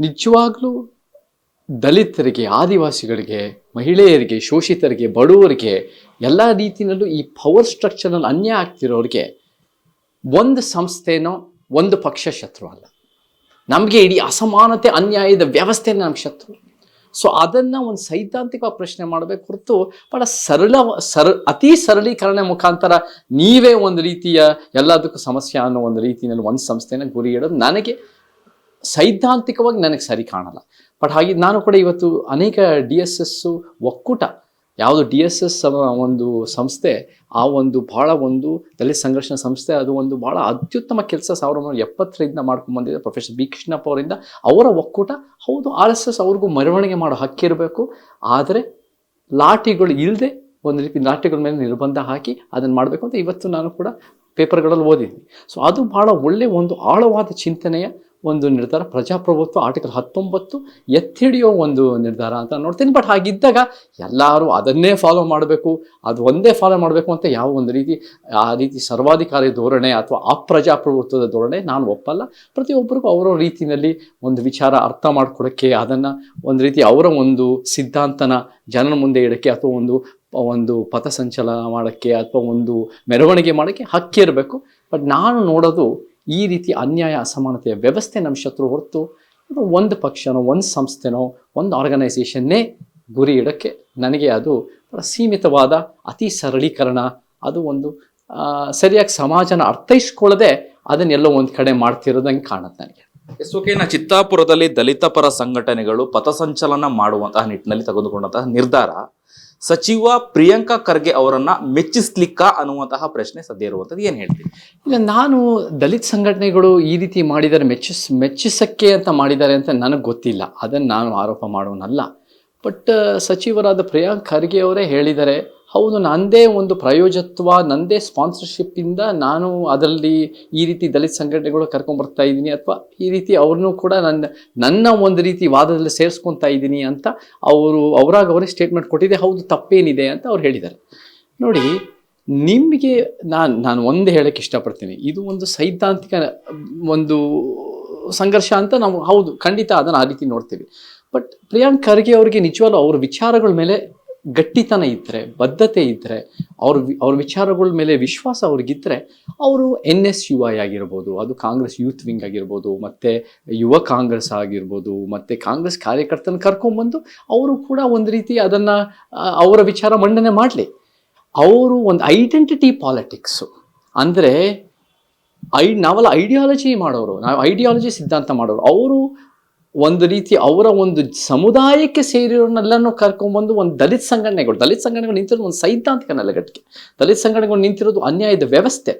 S1: ನಿಜವಾಗ್ಲೂ ದಲಿತರಿಗೆ, ಆದಿವಾಸಿಗಳಿಗೆ, ಮಹಿಳೆಯರಿಗೆ, ಶೋಷಿತರಿಗೆ, ಬಡವರಿಗೆ, ಎಲ್ಲ ರೀತಿಯಲ್ಲೂ ಈ ಪವರ್ ಸ್ಟ್ರಕ್ಚರ್ನಲ್ಲಿ ಅನ್ಯಾಯ ಆಗ್ತಿರೋರಿಗೆ ಒಂದು ಸಂಸ್ಥೆನೋ ಒಂದು ಪಕ್ಷ ಶತ್ರು ಅಲ್ಲ. ನಮಗೆ ಇಡೀ ಅಸಮಾನತೆ, ಅನ್ಯಾಯದ ವ್ಯವಸ್ಥೆನೇ ನಮ್ಮ ಶತ್ರು. ಸೊ ಅದನ್ನು ಒಂದು ಸೈದ್ಧಾಂತಿಕವಾಗಿ ಪ್ರಶ್ನೆ ಮಾಡಬೇಕು ಹೊರತು ಭಾಳ ಸರಳ, ಸರ, ಅತಿ ಸರಳೀಕರಣ ಮುಖಾಂತರ ನೀವೇ ಒಂದು ರೀತಿಯ ಎಲ್ಲದಕ್ಕೂ ಸಮಸ್ಯೆ ಅನ್ನೋ ಒಂದು ರೀತಿಯಲ್ಲಿ ಒಂದು ಸಂಸ್ಥೆನ ಗುರಿ ಇಡೋದು ನನಗೆ ಸೈದ್ಧಾಂತಿಕವಾಗಿ ನನಗೆ ಸರಿ ಕಾಣಲ್ಲ. ಬಟ್ ಹಾಗೆ ನಾನು ಕೂಡ ಇವತ್ತು ಅನೇಕ ಡಿ ಎಸ್ ಎಸ್ಸು ಒಕ್ಕೂಟ ಯಾವುದು ಡಿ ಎಸ್ ಎಸ್ ಒಂದು ಸಂಸ್ಥೆ, ಆ ಒಂದು ಭಾಳ ಒಂದು ದಲಿತ ಸಂಘರ್ಷಣ ಸಂಸ್ಥೆ, ಅದು ಒಂದು ಭಾಳ ಅತ್ಯುತ್ತಮ ಕೆಲಸ ಸಾವಿರದ ಒಂಬೈನೂರ ಎಪ್ಪತ್ತರಿಂದ ಮಾಡ್ಕೊಂಡು ಬಂದಿದೆ. ಪ್ರೊಫೆಸರ್ ಬಿ ಕೃಷ್ಣಪ್ಪ ಅವರಿಂದ ಅವರ ಒಕ್ಕೂಟ, ಹೌದು, ಆರ್ ಎಸ್ ಎಸ್ ಅವ್ರಿಗೂ ಮೆರವಣಿಗೆ ಮಾಡೋ ಹಕ್ಕಿರಬೇಕು ಆದರೆ ಲಾಠಿಗಳು ಇಲ್ಲದೆ ಒಂದು ರೀತಿ ನಾಟ್ಯಗಳ ಮೇಲೆ ನಿರ್ಬಂಧ ಹಾಕಿ ಅದನ್ನು ಮಾಡಬೇಕು ಅಂತ ಇವತ್ತು ನಾನು ಕೂಡ ಪೇಪರ್ಗಳಲ್ಲಿ ಓದಿದ್ದೀನಿ. ಸೊ ಅದು ಭಾಳ ಒಳ್ಳೆಯ ಒಂದು ಆಳವಾದ ಚಿಂತನೆಯ ಒಂದು ನಿರ್ಧಾರ. ಪ್ರಜಾಪ್ರಭುತ್ವ ಆರ್ಟಿಕಲ್ ಹತ್ತೊಂಬತ್ತು ಎತ್ತಿಡಿಯೋ ಒಂದು ನಿರ್ಧಾರ ಅಂತ ನೋಡ್ತೀನಿ. ಬಟ್ ಹಾಗಿದ್ದಾಗ ಎಲ್ಲರೂ ಅದನ್ನೇ ಫಾಲೋ ಮಾಡಬೇಕು, ಅದು ಒಂದೇ ಫಾಲೋ ಮಾಡಬೇಕು ಅಂತ ಯಾವ ಒಂದು ರೀತಿ, ಆ ರೀತಿ ಸರ್ವಾಧಿಕಾರಿ ಧೋರಣೆ ಅಥವಾ ಅಪ್ರಜಾಪ್ರಭುತ್ವದ ಧೋರಣೆ ನಾನು ಒಪ್ಪಲ್ಲ. ಪ್ರತಿಯೊಬ್ಬರಿಗೂ ಅವರ ರೀತಿಯಲ್ಲಿ ಒಂದು ವಿಚಾರ ಅರ್ಥ ಮಾಡ್ಕೊಡೋಕ್ಕೆ ಅದನ್ನು ಒಂದು ರೀತಿ ಅವರ ಒಂದು ಸಿದ್ಧಾಂತನ ಜನರ ಮುಂದೆ ಇಡೋಕ್ಕೆ ಅಥವಾ ಒಂದು ಒಂದು ಪಥಸಂಚಲನ ಮಾಡೋಕ್ಕೆ ಅಥವಾ ಒಂದು ಮೆರವಣಿಗೆ ಮಾಡೋಕ್ಕೆ ಹಕ್ಕಿರಬೇಕು ಬಟ್ ನಾನು ನೋಡೋದು ಈ ರೀತಿ ಅನ್ಯಾಯ, ಅಸಮಾನತೆಯ ವ್ಯವಸ್ಥೆ ನಮ್ಮ ಶತ್ರು ಹೊರತು ಒಂದು ಪಕ್ಷನೋ, ಒಂದು ಸಂಸ್ಥೆನೋ, ಒಂದು ಆರ್ಗನೈಸೇಷನ್ನೇ ಗುರಿ ಇಡೋಕ್ಕೆ ನನಗೆ ಅದು ಸೀಮಿತವಾದ ಅತಿ ಸರಳೀಕರಣ. ಅದು ಒಂದು ಸರಿಯಾಗಿ ಸಮಾಜನ ಅರ್ಥೈಸ್ಕೊಳ್ಳದೆ ಅದನ್ನೆಲ್ಲೋ ಒಂದು ಕಡೆ ಮಾಡ್ತಿರೋದಂಗೆ ಕಾಣುತ್ತೆ ನನಗೆ.
S2: ಎಸ್ ಓಕೆ ನಾ ಚಿತ್ತಾಪುರದಲ್ಲಿ ದಲಿತ ಪರ ಸಂಘಟನೆಗಳು ಪಥಸಂಚಲನ ಮಾಡುವಂತಹ ನಿಟ್ಟಿನಲ್ಲಿ ತೆಗೆದುಕೊಂಡಂತಹ ನಿರ್ಧಾರ. ಸಚಿವ ಪ್ರಿಯಾಂಕಾ ಖರ್ಗೆ ಅವರನ್ನ ಮೆಚ್ಚಿಸ್ಲಿಕ್ಕ ಅನ್ನುವಂತಹ ಪ್ರಶ್ನೆ ಸದ್ಯ ಇರುವಂಥದ್ದು. ಏನು ಹೇಳ್ತೀವಿ
S1: ಇಲ್ಲ, ನಾನು ದಲಿತ ಸಂಘಟನೆಗಳು ಈ ರೀತಿ ಮಾಡಿದರೆ ಮೆಚ್ಚಿಸ್, ಮೆಚ್ಚಿಸಕ್ಕೆ ಅಂತ ಮಾಡಿದ್ದಾರೆ ಅಂತ ನನಗೆ ಗೊತ್ತಿಲ್ಲ. ಅದನ್ನು ನಾನು ಆರೋಪ ಮಾಡೋನಲ್ಲ ಬಟ್, ಸಚಿವರಾದ ಪ್ರಿಯಾಂಕ್ ಖರ್ಗೆ ಅವರೇ ಹೇಳಿದ್ದಾರೆ ಹೌದು, ನಂದೇ ಒಂದು ಪ್ರಯೋಜತ್ವ, ನಂದೇ ಸ್ಪಾನ್ಸರ್ಶಿಪ್ಪಿಂದ ನಾನು ಅದರಲ್ಲಿ ಈ ರೀತಿ ದಲಿತ ಸಂಘಟನೆಗಳು ಕರ್ಕೊಂಬರ್ತಾ ಇದ್ದೀನಿ ಅಥವಾ ಈ ರೀತಿ ಅವ್ರನ್ನೂ ಕೂಡ ನನ್ನ ನನ್ನ ಒಂದು ರೀತಿ ವಾದದಲ್ಲಿ ಸೇರಿಸ್ಕೊತಾ ಇದ್ದೀನಿ ಅಂತ ಅವರು, ಅವರಾಗ ಅವರೇ ಸ್ಟೇಟ್ಮೆಂಟ್ ಕೊಟ್ಟಿದೆ ಹೌದು, ತಪ್ಪೇನಿದೆ ಅಂತ ಅವ್ರು ಹೇಳಿದ್ದಾರೆ. ನೋಡಿ, ನಿಮಗೆ ನಾನು ನಾನು ಒಂದು ಹೇಳಕ್ಕೆ ಇಷ್ಟಪಡ್ತೀನಿ. ಇದು ಒಂದು ಸೈದ್ಧಾಂತಿಕ ಒಂದು ಸಂಘರ್ಷ ಅಂತ ನಾವು, ಹೌದು, ಖಂಡಿತ ಅದನ್ನು ಆ ರೀತಿ ನೋಡ್ತೀವಿ. ಬಟ್ ಪ್ರಿಯಾಂಕ್ ಖರ್ಗೆ ಅವರಿಗೆ ನಿಜವಾಗ್ಲೂ ಅವ್ರ ವಿಚಾರಗಳ ಮೇಲೆ ಗಟ್ಟಿತನ ಇದ್ದರೆ ಬದ್ಧತೆ ಇದ್ದರೆ ಅವ್ರ ಅವ್ರ ವಿಚಾರಗಳ ಮೇಲೆ ವಿಶ್ವಾಸ ಅವ್ರಿಗಿದ್ದರೆ ಅವರು ಎನ್ ಎಸ್ ಯು ಐ ಆಗಿರ್ಬೋದು, ಅದು ಕಾಂಗ್ರೆಸ್ ಯೂತ್ ವಿಂಗ್ ಆಗಿರ್ಬೋದು, ಮತ್ತು ಯುವ ಕಾಂಗ್ರೆಸ್ ಆಗಿರ್ಬೋದು, ಮತ್ತು ಕಾಂಗ್ರೆಸ್ ಕಾರ್ಯಕರ್ತನ ಕರ್ಕೊಂಬಂದು ಅವರು ಕೂಡ ಒಂದು ರೀತಿ ಅದನ್ನು ಅವರ ವಿಚಾರ ಮಂಡನೆ ಮಾಡಲಿ. ಅವರು ಒಂದು ಐಡೆಂಟಿಟಿ ಪಾಲಿಟಿಕ್ಸು. ಅಂದರೆ ಐ, ನಾವೆಲ್ಲ ಐಡಿಯಾಲಜಿ ಮಾಡೋರು, ನಾವು ಐಡಿಯಾಲಜಿ ಸಿದ್ಧಾಂತ ಮಾಡೋರು. ಅವರು ಒಂದು ರೀತಿ ಅವರ ಒಂದು ಸಮುದಾಯಕ್ಕೆ ಸೇರಿರೋನೆಲ್ಲನೂ ಕರ್ಕೊಂಡ್ಬಂದು ಒಂದು ದಲಿತ ಸಂಘಟನೆಗಳು ದಲಿತ ಸಂಘಟನೆಗಳು ನಿಂತಿರೋದು ಒಂದು ಸೈದ್ಧಾಂತಿಕ ನೆಲೆಗಟ್ಟಿಗೆ. ದಲಿತ ಸಂಘಟನೆಗಳು ನಿಂತಿರೋದು ಅನ್ಯಾಯದ ವ್ಯವಸ್ಥೆ.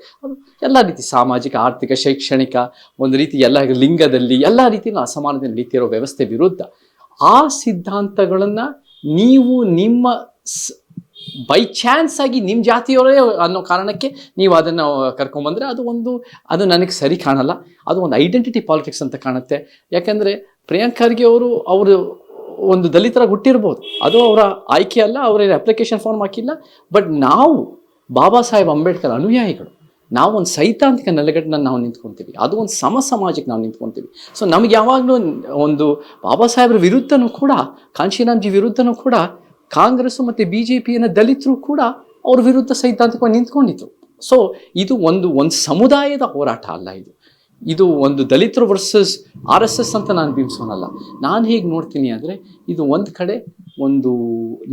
S1: ಎಲ್ಲ ರೀತಿ ಸಾಮಾಜಿಕ, ಆರ್ಥಿಕ, ಶೈಕ್ಷಣಿಕ, ಒಂದು ರೀತಿ ಎಲ್ಲ ಲಿಂಗದಲ್ಲಿ ಎಲ್ಲ ರೀತಿಯೂ ಅಸಮಾನತೆ ನಿಂತಿರೋ ವ್ಯವಸ್ಥೆ ವಿರುದ್ಧ. ಆ ಸಿದ್ಧಾಂತಗಳನ್ನು ನೀವು ನಿಮ್ಮ ಬೈ ಚಾನ್ಸ್ ಆಗಿ ನಿಮ್ಮ ಜಾತಿಯವರೇ ಅನ್ನೋ ಕಾರಣಕ್ಕೆ ನೀವು ಅದನ್ನು ಕರ್ಕೊಂಬಂದರೆ ಅದು ಒಂದು, ಅದು ನನಗೆ ಸರಿ ಕಾಣಲ್ಲ. ಅದು ಒಂದು ಐಡೆಂಟಿಟಿ ಪಾಲಿಟಿಕ್ಸ್ ಅಂತ ಕಾಣುತ್ತೆ. ಯಾಕಂದರೆ ಪ್ರಿಯಾಂಕ್ ಖರ್ಗೆ ಅವರು ಅವರು ಒಂದು ದಲಿತರಾಗಿ ಹುಟ್ಟಿರ್ಬೋದು. ಅದು ಅವರ ಆಯ್ಕೆ ಅಲ್ಲ, ಅವರ ಅಪ್ಲಿಕೇಶನ್ ಫಾರ್ಮ್ ಹಾಕಿಲ್ಲ. ಬಟ್ ನಾವು ಬಾಬಾ ಸಾಹೇಬ್ ಅಂಬೇಡ್ಕರ್ ಅನುಯಾಯಿಗಳು. ನಾವು ಒಂದು ಸೈದ್ಧಾಂತಿಕ ನೆಲೆಗಟ್ಟನ್ನ ನಾವು ನಿಂತ್ಕೊತೀವಿ. ಅದು ಒಂದು ಸಮ ಸಮಾಜಕ್ಕೆ ನಾವು ನಿಂತ್ಕೊತೀವಿ. ಸೊ ನಮ್ಗೆ ಯಾವಾಗಲೂ ಒಂದು ಬಾಬಾ ಸಾಹೇಬ್ರ ವಿರುದ್ಧನೂ ಕೂಡ ಕಾಂಶಿರಾಮ್ಜಿ ವಿರುದ್ಧನೂ ಕೂಡ ಕಾಂಗ್ರೆಸ್ ಮತ್ತು ಬಿ ಜೆ ಪಿಯನ್ನು ದಲಿತರು ಕೂಡ ಅವ್ರ ವಿರುದ್ಧ ಸೈದ್ಧಾಂತಿಕವಾಗಿ ನಿಂತ್ಕೊಂಡಿದ್ರು. ಸೊ ಇದು ಒಂದು ಒಂದು ಸಮುದಾಯದ ಹೋರಾಟ ಅಲ್ಲ ಇದು. ಇದು ಒಂದು ದಲಿತರು ವರ್ಸಸ್ ಆರ್ ಎಸ್ ಎಸ್ ಅಂತ ನಾನು ಬಿಂಬಿಸೋನಲ್ಲ. ನಾನು ಹೇಗೆ ನೋಡ್ತೀನಿ ಅಂದರೆ, ಇದು ಒಂದು ಕಡೆ ಒಂದು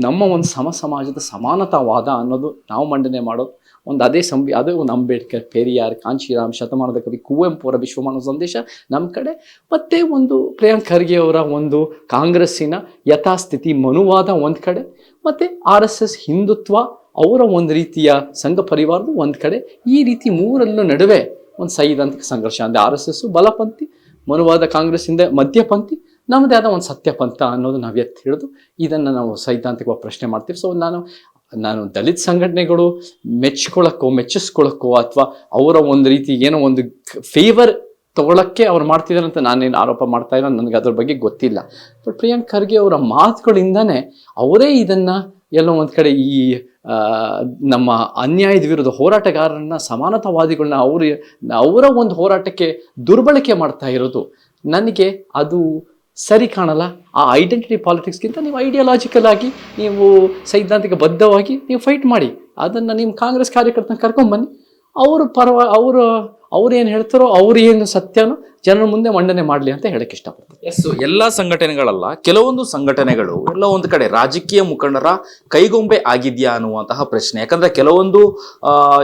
S1: ನಮ್ಮ ಒಂದು ಸಮ ಸಮಾಜದ ಸಮಾನತಾವಾದ ಅನ್ನೋದು ನಾವು ಮಂಡನೆ ಮಾಡೋದು ಒಂದು ಅದೇ ಸಂವಿ, ಅದೇ ಒಂದು ಅಂಬೇಡ್ಕರ್, ಪೆರಿಯಾರ್, ಕಾಂಶಿರಾಮ್, ಶತಮಾನದ ಕವಿ, ಕುವೆಂಪು ಅವರ ವಿಶ್ವಮಾನವ ಸಂದೇಶ ನಮ್ಮ ಕಡೆ. ಮತ್ತೆ ಒಂದು ಪ್ರಿಯಾಂಕ್ ಖರ್ಗೆ ಅವರ ಒಂದು ಕಾಂಗ್ರೆಸ್ಸಿನ ಯಥಾಸ್ಥಿತಿ ಮನುವಾದ ಒಂದು ಕಡೆ. ಮತ್ತು ಆರ್ ಎಸ್ ಎಸ್ ಹಿಂದುತ್ವ ಅವರ ಒಂದು ರೀತಿಯ ಸಂಘ ಪರಿವಾರದ ಒಂದು ಕಡೆ. ಈ ರೀತಿ ಮೂರಲ್ಲೂ ನಡುವೆ ಒಂದು ಸೈದ್ಧಾಂತಿಕ ಸಂಘರ್ಷ ಅಂದರೆ ಆರ್ ಎಸ್ ಎಸ್ಸು ಬಲಪಂಥಿ, ಮನುವಾದ ಕಾಂಗ್ರೆಸ್ಸಿಂದ ಮಧ್ಯಪಂಥಿ, ನಮ್ಮದೇ ಆದ ಒಂದು ಸತ್ಯಪಂಥ ಅನ್ನೋದು ನಾವು ಎತ್ತಿ ಹಿಡಿದು ಇದನ್ನು ನಾವು ಸೈದ್ಧಾಂತಿಕವಾಗಿ ಪ್ರಶ್ನೆ ಮಾಡ್ತೀವಿ. ಸೊ ನಾನು ನಾನು ದಲಿತ ಸಂಘಟನೆಗಳು ಮೆಚ್ಕೊಳ್ಳೋಕ್ಕೋ, ಮೆಚ್ಚಿಸ್ಕೊಳ್ಳೋಕ್ಕೋ ಅಥವಾ ಅವರ ಒಂದು ರೀತಿ ಏನೋ ಒಂದು ಫೇವರ್ ತಗೊಳಕ್ಕೆ ಅವ್ರು ಮಾಡ್ತಿದ್ದಾರೆ ಅಂತ ನಾನೇನು ಆರೋಪ ಮಾಡ್ತಾ ಇಲ್ಲ, ನನಗೆ ಅದ್ರ ಬಗ್ಗೆ ಗೊತ್ತಿಲ್ಲ. ಬಟ್ ಪ್ರಿಯಾಂಕ್ ಖರ್ಗೆ ಅವರ ಮಾತುಗಳಿಂದನೇ ಅವರೇ ಇದನ್ನು ಎಲ್ಲೋ ಒಂದು ಕಡೆ ಈ ನಮ್ಮ ಅನ್ಯಾಯದ ವಿರುದ್ಧ ಹೋರಾಟಗಾರರನ್ನ ಸಮಾನತಾವಾದಿಗಳನ್ನ ಅವ್ರ, ಅವರ ಒಂದು ಹೋರಾಟಕ್ಕೆ ದುರ್ಬಳಕೆ ಮಾಡ್ತಾ ಇರೋದು. ನನಗೆ ಅದು ಸರಿ ಕಾಣಲ್ಲ. ಆ ಐಡೆಂಟಿಟಿ ಪಾಲಿಟಿಕ್ಸ್ಗಿಂತ ನೀವು ಐಡಿಯಾಲಾಜಿಕಲ್ ಆಗಿ, ನೀವು ಸೈದ್ಧಾಂತಿಕ ಬದ್ಧವಾಗಿ ನೀವು ಫೈಟ್ ಮಾಡಿ. ಅದನ್ನು ನಿಮ್ಮ ಕಾಂಗ್ರೆಸ್ ಕಾರ್ಯಕರ್ತನ ಕರ್ಕೊಂಬನ್ನಿ. ಅವರು ಪರವ, ಅವರು ಅವ್ರು ಏನು ಹೇಳ್ತಾರೋ ಅವ್ರು ಏನು ಸತ್ಯನೋ ಜನರ ಮುಂದೆ ಮಂಡನೆ ಮಾಡಲಿ ಅಂತ ಹೇಳಕ್ಕೆ ಇಷ್ಟಪಡ್ತೀನಿ.
S2: ಎಸ್ ಎಲ್ಲ ಸಂಘಟನೆಗಳಲ್ಲ ಕೆಲವೊಂದು ಸಂಘಟನೆಗಳು ಎಲ್ಲ ಒಂದು ಕಡೆ ರಾಜಕೀಯ ಮುಖಂಡರ ಕೈಗೊಂಬೆ ಆಗಿದೆಯಾ ಅನ್ನುವಂತಹ ಪ್ರಶ್ನೆ. ಯಾಕಂದ್ರೆ ಕೆಲವೊಂದು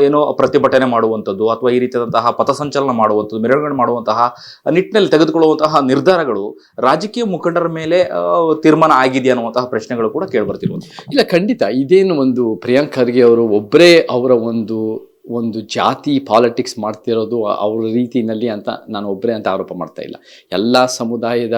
S2: ಏನೋ ಪ್ರತಿಭಟನೆ ಮಾಡುವಂಥದ್ದು ಅಥವಾ ಈ ರೀತಿಯಾದಂತಹ ಪಥಸಂಚಲನ ಮಾಡುವಂಥದ್ದು ಮೆರವಣಿಗೆ ಮಾಡುವಂತಹ ನಿಟ್ಟಿನಲ್ಲಿ ತೆಗೆದುಕೊಳ್ಳುವಂತಹ ನಿರ್ಧಾರಗಳು ರಾಜಕೀಯ ಮುಖಂಡರ ಮೇಲೆ ತೀರ್ಮಾನ ಆಗಿದೆಯಾ ಅನ್ನುವಂತಹ ಪ್ರಶ್ನೆಗಳು ಕೂಡ ಕೇಳ್ಬರ್ತಿರುವಂಥದ್ದು.
S1: ಇಲ್ಲ ಖಂಡಿತ. ಇದೇನು ಒಂದು ಪ್ರಿಯಾಂಕ್ ಖರ್ಗೆ ಅವರು ಒಬ್ಬರೇ ಅವರ ಒಂದು ಒಂದು ಜಾತಿ ಪಾಲಿಟಿಕ್ಸ್ ಮಾಡ್ತಿರೋದು ಅವ್ರ ರೀತಿಯಲ್ಲಿ ಅಂತ ನಾನು ಒಬ್ಬರೇ ಅಂತ ಆರೋಪ ಮಾಡ್ತಾ ಇಲ್ಲ. ಎಲ್ಲ ಸಮುದಾಯದ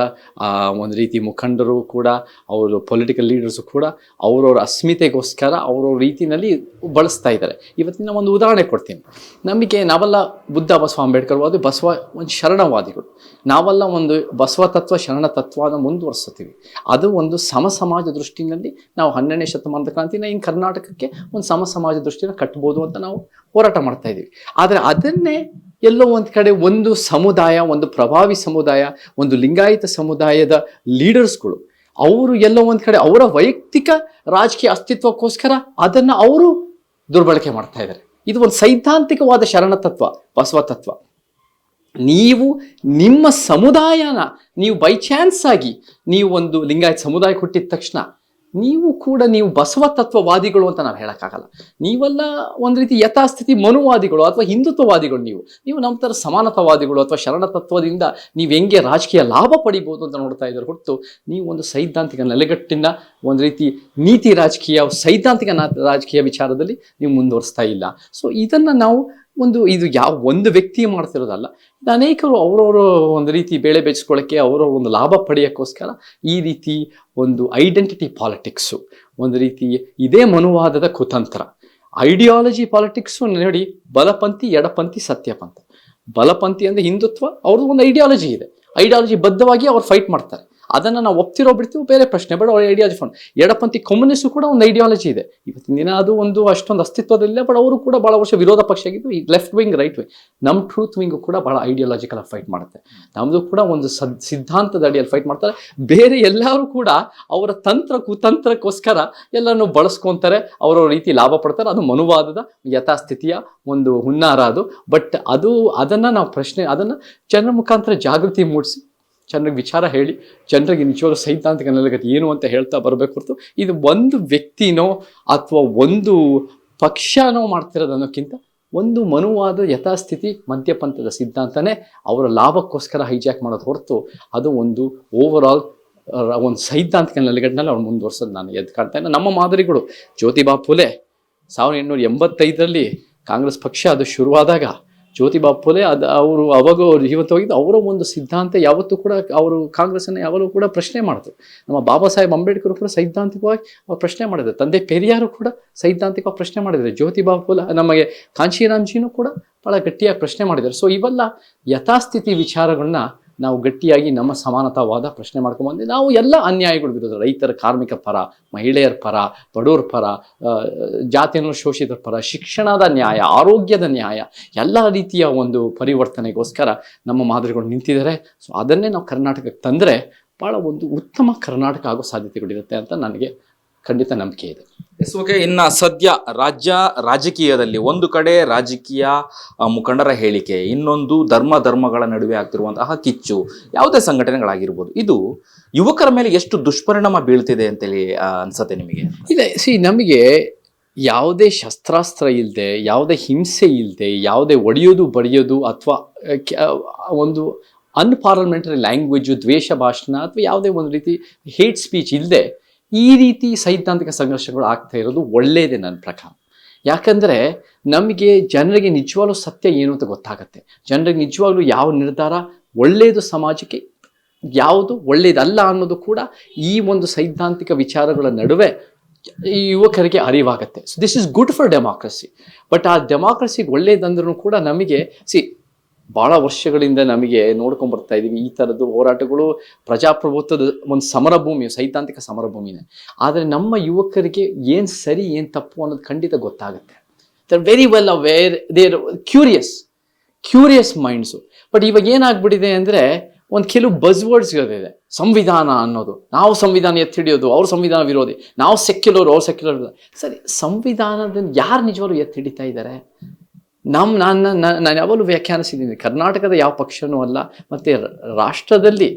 S1: ಒಂದು ರೀತಿ ಮುಖಂಡರು ಕೂಡ, ಅವರು ಪೊಲಿಟಿಕಲ್ ಲೀಡರ್ಸು ಕೂಡ ಅವರವ್ರ ಅಸ್ಮಿತೆಗೋಸ್ಕರ ಅವ್ರವ್ರ ರೀತಿಯಲ್ಲಿ ಬಳಸ್ತಾ ಇದ್ದಾರೆ. ಇವತ್ತಿನ ಒಂದು ಉದಾಹರಣೆ ಕೊಡ್ತೀನಿ. ನಮಗೆ ನಾವೆಲ್ಲ ಬುದ್ಧ, ಬಸವ ಅಂಬೇಡ್ಕರ್ ವಾದಿ, ಬಸವ ಒಂದು ಶರಣವಾದಿಗಳು. ನಾವೆಲ್ಲ ಒಂದು ಬಸವ ತತ್ವ, ಶರಣ ತತ್ವನ ಮುಂದುವರಿಸ್ತೀವಿ ಅದು ಒಂದು ಸಮ ಸಮಾಜ ದೃಷ್ಟಿನಲ್ಲಿ ನಾವು ಹನ್ನೆರಡನೇ ಶತಮಾನದ ಕ್ರಾಂತಿನ ಇನ್ನು ಕರ್ನಾಟಕಕ್ಕೆ ಒಂದು ಸಮ ಸಮಾಜ ದೃಷ್ಟಿನ ಕಟ್ಬೋದು ಅಂತ ನಾವು ಹೋರಾಟ ಮಾಡ್ತಾ ಇದ್ದೀವಿ. ಆದರೆ ಅದನ್ನೇ ಎಲ್ಲೋ ಒಂದು ಕಡೆ ಒಂದು ಸಮುದಾಯ, ಒಂದು ಪ್ರಭಾವಿ ಸಮುದಾಯ, ಒಂದು ಲಿಂಗಾಯತ ಸಮುದಾಯದ ಲೀಡರ್ಸ್ಗಳು, ಅವರು ಎಲ್ಲೋ ಒಂದು ಕಡೆ ಅವರ ವೈಯಕ್ತಿಕ ರಾಜಕೀಯ ಅಸ್ತಿತ್ವಕ್ಕೋಸ್ಕರ ಅದನ್ನು ಅವರು ದುರ್ಬಳಕೆ ಮಾಡ್ತಾ ಇದ್ದಾರೆ. ಇದು ಒಂದು ಸೈದ್ಧಾಂತಿಕವಾದ ಶರಣ ತತ್ವ ಬಸವ ತತ್ವ ನೀವು ನಿಮ್ಮ ಸಮುದಾಯನ, ನೀವು ಬೈ ಚಾನ್ಸ್ ಆಗಿ ನೀವು ಒಂದು ಲಿಂಗಾಯತ ಸಮುದಾಯ ಹುಟ್ಟಿದ ತಕ್ಷಣ ನೀವು ಕೂಡ ನೀವು ಬಸವ ತತ್ವವಾದಿಗಳು ಅಂತ ನಾವು ಹೇಳೋಕ್ಕಾಗಲ್ಲ. ನೀವೆಲ್ಲ ಒಂದು ರೀತಿ ಯಥಾಸ್ಥಿತಿ ಮನುವಾದಿಗಳು ಅಥವಾ ಹಿಂದುತ್ವವಾದಿಗಳು ನೀವು. ನೀವು ನಮ್ಮ ಥರ ಸಮಾನತಾವಾದಿಗಳು ಅಥವಾ ಶರಣ ತತ್ವದಿಂದ ನೀವು ಹೆಂಗೆ ರಾಜಕೀಯ ಲಾಭ ಪಡಿಬೋದು ಅಂತ ನೋಡ್ತಾ ಇದ್ದಾರೆ ಹೊರತು ನೀವು ಒಂದು ಸೈದ್ಧಾಂತಿಕ ನೆಲೆಗಟ್ಟಿನ ಒಂದು ರೀತಿ ನೀತಿ ರಾಜಕೀಯ ಸೈದ್ಧಾಂತಿಕ ರಾಜಕೀಯ ವಿಚಾರದಲ್ಲಿ ನೀವು ಮುಂದುವರಿಸ್ತಾ ಇಲ್ಲ. ಸೊ ಇದನ್ನು ನಾವು ಒಂದು ಇದು ಯಾವ ಒಂದು ವ್ಯಕ್ತಿ ಮಾಡ್ತಿರೋದಲ್ಲ. ಇದು ಅನೇಕರು ಅವರವರು ಒಂದು ರೀತಿ ಬೇಳೆ ಬೆಚ್ಚಿಕೊಳ್ಳೋಕ್ಕೆ ಅವರ ಒಂದು ಲಾಭ ಪಡೆಯೋಕ್ಕೋಸ್ಕರ ಈ ರೀತಿ ಒಂದು ಐಡೆಂಟಿಟಿ ಪಾಲಿಟಿಕ್ಸು ಒಂದು ರೀತಿ ಇದೇ ಮನುವಾದದ ಕುತಂತ್ರ. ಐಡಿಯಾಲಜಿ ಪಾಲಿಟಿಕ್ಸು ನೋಡಿ, ಬಲಪಂಥಿ, ಎಡಪಂಥಿ, ಸತ್ಯಪಂಥ. ಬಲಪಂಥಿ ಅಂದರೆ ಹಿಂದುತ್ವ, ಅವ್ರದ್ದು ಒಂದು ಐಡಿಯಾಲಜಿ ಇದೆ. ಐಡಿಯಾಲಜಿ ಬದ್ಧವಾಗಿ ಅವ್ರು ಫೈಟ್ ಮಾಡ್ತಾರೆ. ಅದನ್ನು ನಾವು ಒಪ್ತಿರೋ ಬಿಡ್ತೀವಿ, ಬೇರೆ ಪ್ರಶ್ನೆ ಬಟ್ ಅವ್ರ ಐಡಿಯಾಲಜಿ ಫಂಡ್ ಎಡಪಂಥಿ ಕಮ್ಯುನಿಸ್ಟು ಕೂಡ ಒಂದು ಐಡಿಯಾಲಜಿ ಇದೆ. ಇವತ್ತಿನ ದಿನ ಅದು ಒಂದು ಅಷ್ಟೊಂದು ಅಸ್ತಿತ್ವದಲ್ಲಿಲ್ಲ ಬಟ್ ಅವರು ಕೂಡ ಭಾಳ ವರ್ಷ ವಿರೋಧ ಪಕ್ಷ ಆಗಿದ್ದು, ಈ ಲೆಫ್ಟ್ ವಿಂಗ್ ರೈಟ್ ವಿಂಗ್ ನಮ್ಮ ಟ್ರೂತ್ ವಿಂಗ್ ಕೂಡ ಭಾಳ ಐಡಿಯಾಲಜಿಕಲ್ ಫೈಟ್ ಮಾಡುತ್ತೆ. ನಮ್ಮದು ಕೂಡ ಒಂದು ಸದ್, ಸಿದ್ಧಾಂತದ ಅಡಿಯಲ್ಲಿ ಫೈಟ್ ಮಾಡ್ತಾರೆ. ಬೇರೆ ಎಲ್ಲರೂ ಕೂಡ ಅವರ ತಂತ್ರ, ಕುತಂತ್ರಕ್ಕೋಸ್ಕರ ಎಲ್ಲನೂ ಬಳಸ್ಕೊತಾರೆ ಅವರ ರೀತಿ ಲಾಭ ಪಡ್ತಾರೆ. ಅದು ಮನುವಾದದ ಯಥಾಸ್ಥಿತಿಯ ಒಂದು ಹುನ್ನಾರ ಅದು. ಬಟ್ ಅದು, ಅದನ್ನು ನಾವು ಪ್ರಶ್ನೆ, ಅದನ್ನು ಜನರ ಮುಖಾಂತರ ಜಾಗೃತಿ ಮೂಡಿಸಿ ಜನರಿಗೆ ವಿಚಾರ ಹೇಳಿ, ಜನರಿಗೆ ನಿಜವಾದ ಸೈದ್ಧಾಂತಿಕ ನೆಲೆಗತಿ ಏನು ಅಂತ ಹೇಳ್ತಾ ಬರಬೇಕು ಹೊರತು, ಇದು ಒಂದು ವ್ಯಕ್ತಿನೋ ಅಥವಾ ಒಂದು ಪಕ್ಷನೋ ಮಾಡ್ತಿರೋದು ಅನ್ನೋಕ್ಕಿಂತ ಒಂದು ಮನುವಾದ ಯಥಾಸ್ಥಿತಿ ಮದ್ಯಪಂಥದ ಸಿದ್ಧಾಂತನೇ ಅವರ ಲಾಭಕ್ಕೋಸ್ಕರ ಹೈಜಾಕ್ ಮಾಡೋದು ಹೊರತು, ಅದು ಒಂದು ಓವರ್ ಒಂದು ಸೈದ್ಧಾಂತಿಕ ನೆಲೆಗಟ್ಟಿನಲ್ಲಿ ಅವ್ರು ಮುಂದುವರ್ಸೋದು ನಾನು ಎದ್ದು ಕಾಣ್ತಾ ಇಲ್ಲ ನಮ್ಮ ಮಾದರಿಗಳು, ಜ್ಯೋತಿಬಾ ಫುಲೆ, ಸಾವಿರದ ಎಂಟುನೂರ ಎಂಬತ್ತೈದರಲ್ಲಿ ಕಾಂಗ್ರೆಸ್ ಪಕ್ಷ ಅದು ಶುರುವಾದಾಗ ಜ್ಯೋತಿಬಾ ಫುಲೆ ಅದು ಅವರು ಅವಾಗ ಅವ್ರು ಜೀವಂತವಾಗಿದ್ದು ಅವರ ಒಂದು ಸಿದ್ಧಾಂತ ಯಾವತ್ತೂ ಕೂಡ ಅವರು ಕಾಂಗ್ರೆಸ್ಸನ್ನು ಯಾವಾಗಲೂ ಕೂಡ ಪ್ರಶ್ನೆ ಮಾಡಿದ್ರು ನಮ್ಮ ಬಾಬಾ ಸಾಹೇಬ್ ಅಂಬೇಡ್ಕರ್ ಕೂಡ ಸೈದ್ಧಾಂತಿಕವಾಗಿ ಅವ್ರು ಪ್ರಶ್ನೆ ಮಾಡಿದ್ರು. ತಂದೆ ಪೆರಿಯಾರು ಕೂಡ ಸೈದ್ಧಾಂತಿಕವಾಗಿ ಪ್ರಶ್ನೆ ಮಾಡಿದ್ದಾರೆ ಜ್ಯೋತಿಬಾ ಫುಲೆ ನಮಗೆ ಕಾಂಚೀರಾಮ್ಜಿನೂ ಕೂಡ ಭಾಳ ಗಟ್ಟಿಯಾಗಿ ಪ್ರಶ್ನೆ ಮಾಡಿದ್ದಾರೆ ಸೊ ಇವೆಲ್ಲ ಯಥಾಸ್ಥಿತಿ ವಿಚಾರಗಳನ್ನ ನಾವು ಗಟ್ಟಿಯಾಗಿ ನಮ್ಮ ಸಮಾನತಾವಾದ ಪ್ರಶ್ನೆ ಮಾಡ್ಕೊಂಡ್ಬಂದು ನಾವು ಎಲ್ಲ ಅನ್ಯಾಯಗಳ ವಿರುದ್ಧ, ರೈತರ ಕಾರ್ಮಿಕ ಪರ, ಮಹಿಳೆಯರ ಪರ, ಬಡವರ ಪರ ಜಾತಿಯನ್ನು ಶೋಷಿತರ ಪರ, ಶಿಕ್ಷಣದ ನ್ಯಾಯ, ಆರೋಗ್ಯದ ನ್ಯಾಯ, ಎಲ್ಲ ರೀತಿಯ ಒಂದು ಪರಿವರ್ತನೆಗೋಸ್ಕರ ನಮ್ಮ ಮಾದರಿಗಳು ನಿಂತಿದ್ದಾರೆ. ಸೊ, ಅದನ್ನೇ ನಾವು ಕರ್ನಾಟಕಕ್ಕೆ ತಂದರೆ ಭಾಳ ಒಂದು ಉತ್ತಮ ಕರ್ನಾಟಕ ಆಗೋ ಸಾಧ್ಯತೆಗಳಿರುತ್ತೆ ಅಂತ ನನಗೆ ಖಂಡಿತ ನಂಬಿಕೆ ಇದೆ.
S2: ಎಸ್ ಓಕೆ ಇನ್ನು ಸದ್ಯ ರಾಜ್ಯ ರಾಜಕೀಯದಲ್ಲಿ ಒಂದು ಕಡೆ ರಾಜಕೀಯ ಮುಖಂಡರ ಹೇಳಿಕೆ ಇನ್ನೊಂದು ಧರ್ಮ ಧರ್ಮಗಳ ನಡುವೆ ಆಗ್ತಿರುವಂತಹ ಕಿಚ್ಚು ಯಾವುದೇ ಸಂಘಟನೆಗಳಾಗಿರ್ಬೋದು ಇದು ಯುವಕರ ಮೇಲೆ ಎಷ್ಟು ದುಷ್ಪರಿಣಾಮ ಬೀಳ್ತಿದೆ ಅಂತೇಳಿ ಅನ್ಸತ್ತೆ ನಿಮಗೆ?
S1: ಇದೆ ಸಿ ನಮಗೆ ಯಾವುದೇ ಶಸ್ತ್ರಾಸ್ತ್ರ ಇಲ್ಲದೆ ಯಾವುದೇ ಹಿಂಸೆ ಇಲ್ಲದೆ ಯಾವುದೇ ಒಡೆಯೋದು ಬಡಿಯೋದು ಅಥವಾ ಒಂದು ಅನ್ಪಾರ್ಲಿಮೆಂಟರಿ ಲ್ಯಾಂಗ್ವೇಜು ದ್ವೇಷ ಭಾಷಣ ಅಥವಾ ಯಾವುದೇ ಒಂದು ರೀತಿ ಹೇಟ್ ಸ್ಪೀಚ್ ಇಲ್ಲದೆ ಈ ರೀತಿ ಸೈದ್ಧಾಂತಿಕ ಸಂಘರ್ಷಗಳು ಆಗ್ತಾ ಇರೋದು ಒಳ್ಳೆಯದೇ ನನ್ನ ಪ್ರಕಾರ. ಯಾಕಂದರೆ ನಮಗೆ ಜನರಿಗೆ ನಿಜವಾಗ್ಲೂ ಸತ್ಯ ಏನು ಅಂತ ಗೊತ್ತಾಗುತ್ತೆ. ಜನರಿಗೆ ನಿಜವಾಗ್ಲೂ ಯಾವ ನಿರ್ಧಾರ ಒಳ್ಳೆಯದು ಸಮಾಜಕ್ಕೆ, ಯಾವುದು ಒಳ್ಳೆಯದಲ್ಲ ಅನ್ನೋದು ಕೂಡ ಈ ಒಂದು ಸೈದ್ಧಾಂತಿಕ ವಿಚಾರಗಳ ನಡುವೆ ಯುವಕರಿಗೆ ಅರಿವಾಗುತ್ತೆ. So this is good for democracy but ಆ ಡೆಮಾಕ್ರಸಿಗೆ ಒಳ್ಳೆಯದಂದ್ರೂ ಕೂಡ ನಮಗೆ ಸಿ ಭಾಳ ವರ್ಷಗಳಿಂದ ನಮಗೆ ನೋಡ್ಕೊಂಡ್ ಬರ್ತಾ ಇದೀವಿ. ಈ ಥರದ್ದು ಹೋರಾಟಗಳು ಪ್ರಜಾಪ್ರಭುತ್ವದ ಒಂದು ಸಮರ ಭೂಮಿ ಸೈದ್ಧಾಂತಿಕ ಸಮರ ಭೂಮಿನೇ ಆದರೆ ನಮ್ಮ ಯುವಕರಿಗೆ ಏನು ಸರಿ, ಏನು ತಪ್ಪು ಅನ್ನೋದು ಖಂಡಿತ ಗೊತ್ತಾಗುತ್ತೆ. They're very well aware they're curious curious minds but ಇವಾಗ ಏನಾಗ್ಬಿಟ್ಟಿದೆ ಅಂದರೆ ಒಂದು ಕೆಲವು ಬಸ್ ಇರೋದಿದೆ. ಸಂವಿಧಾನ ಅನ್ನೋದು. ನಾವು ಸಂವಿಧಾನ ಎತ್ತಿ ಹಿಡಿಯೋದು, ಅವ್ರ ಸಂವಿಧಾನ ವಿರೋಧಿ. ನಾವು ಸೆಕ್ಯುಲರ್, ಅವ್ರು ಸೆಕ್ಯುಲರ್ ಸರಿ ಸಂವಿಧಾನದ ಯಾರು ನಿಜವಾಗ್ಲೂ ಎತ್ತಿ ಹಿಡಿತಾ ಇದ್ದಾರೆ ನಮ್ಮ ನಾನು ನಾನು ಯಾವಾಗಲೂ ವ್ಯಾಖ್ಯಾನಿಸಿದ್ದೀನಿ ಕರ್ನಾಟಕದ ಯಾವ ಪಕ್ಷನೂ ಅಲ್ಲ, ಮತ್ತು ರಾಷ್ಟ್ರದಲ್ಲಿ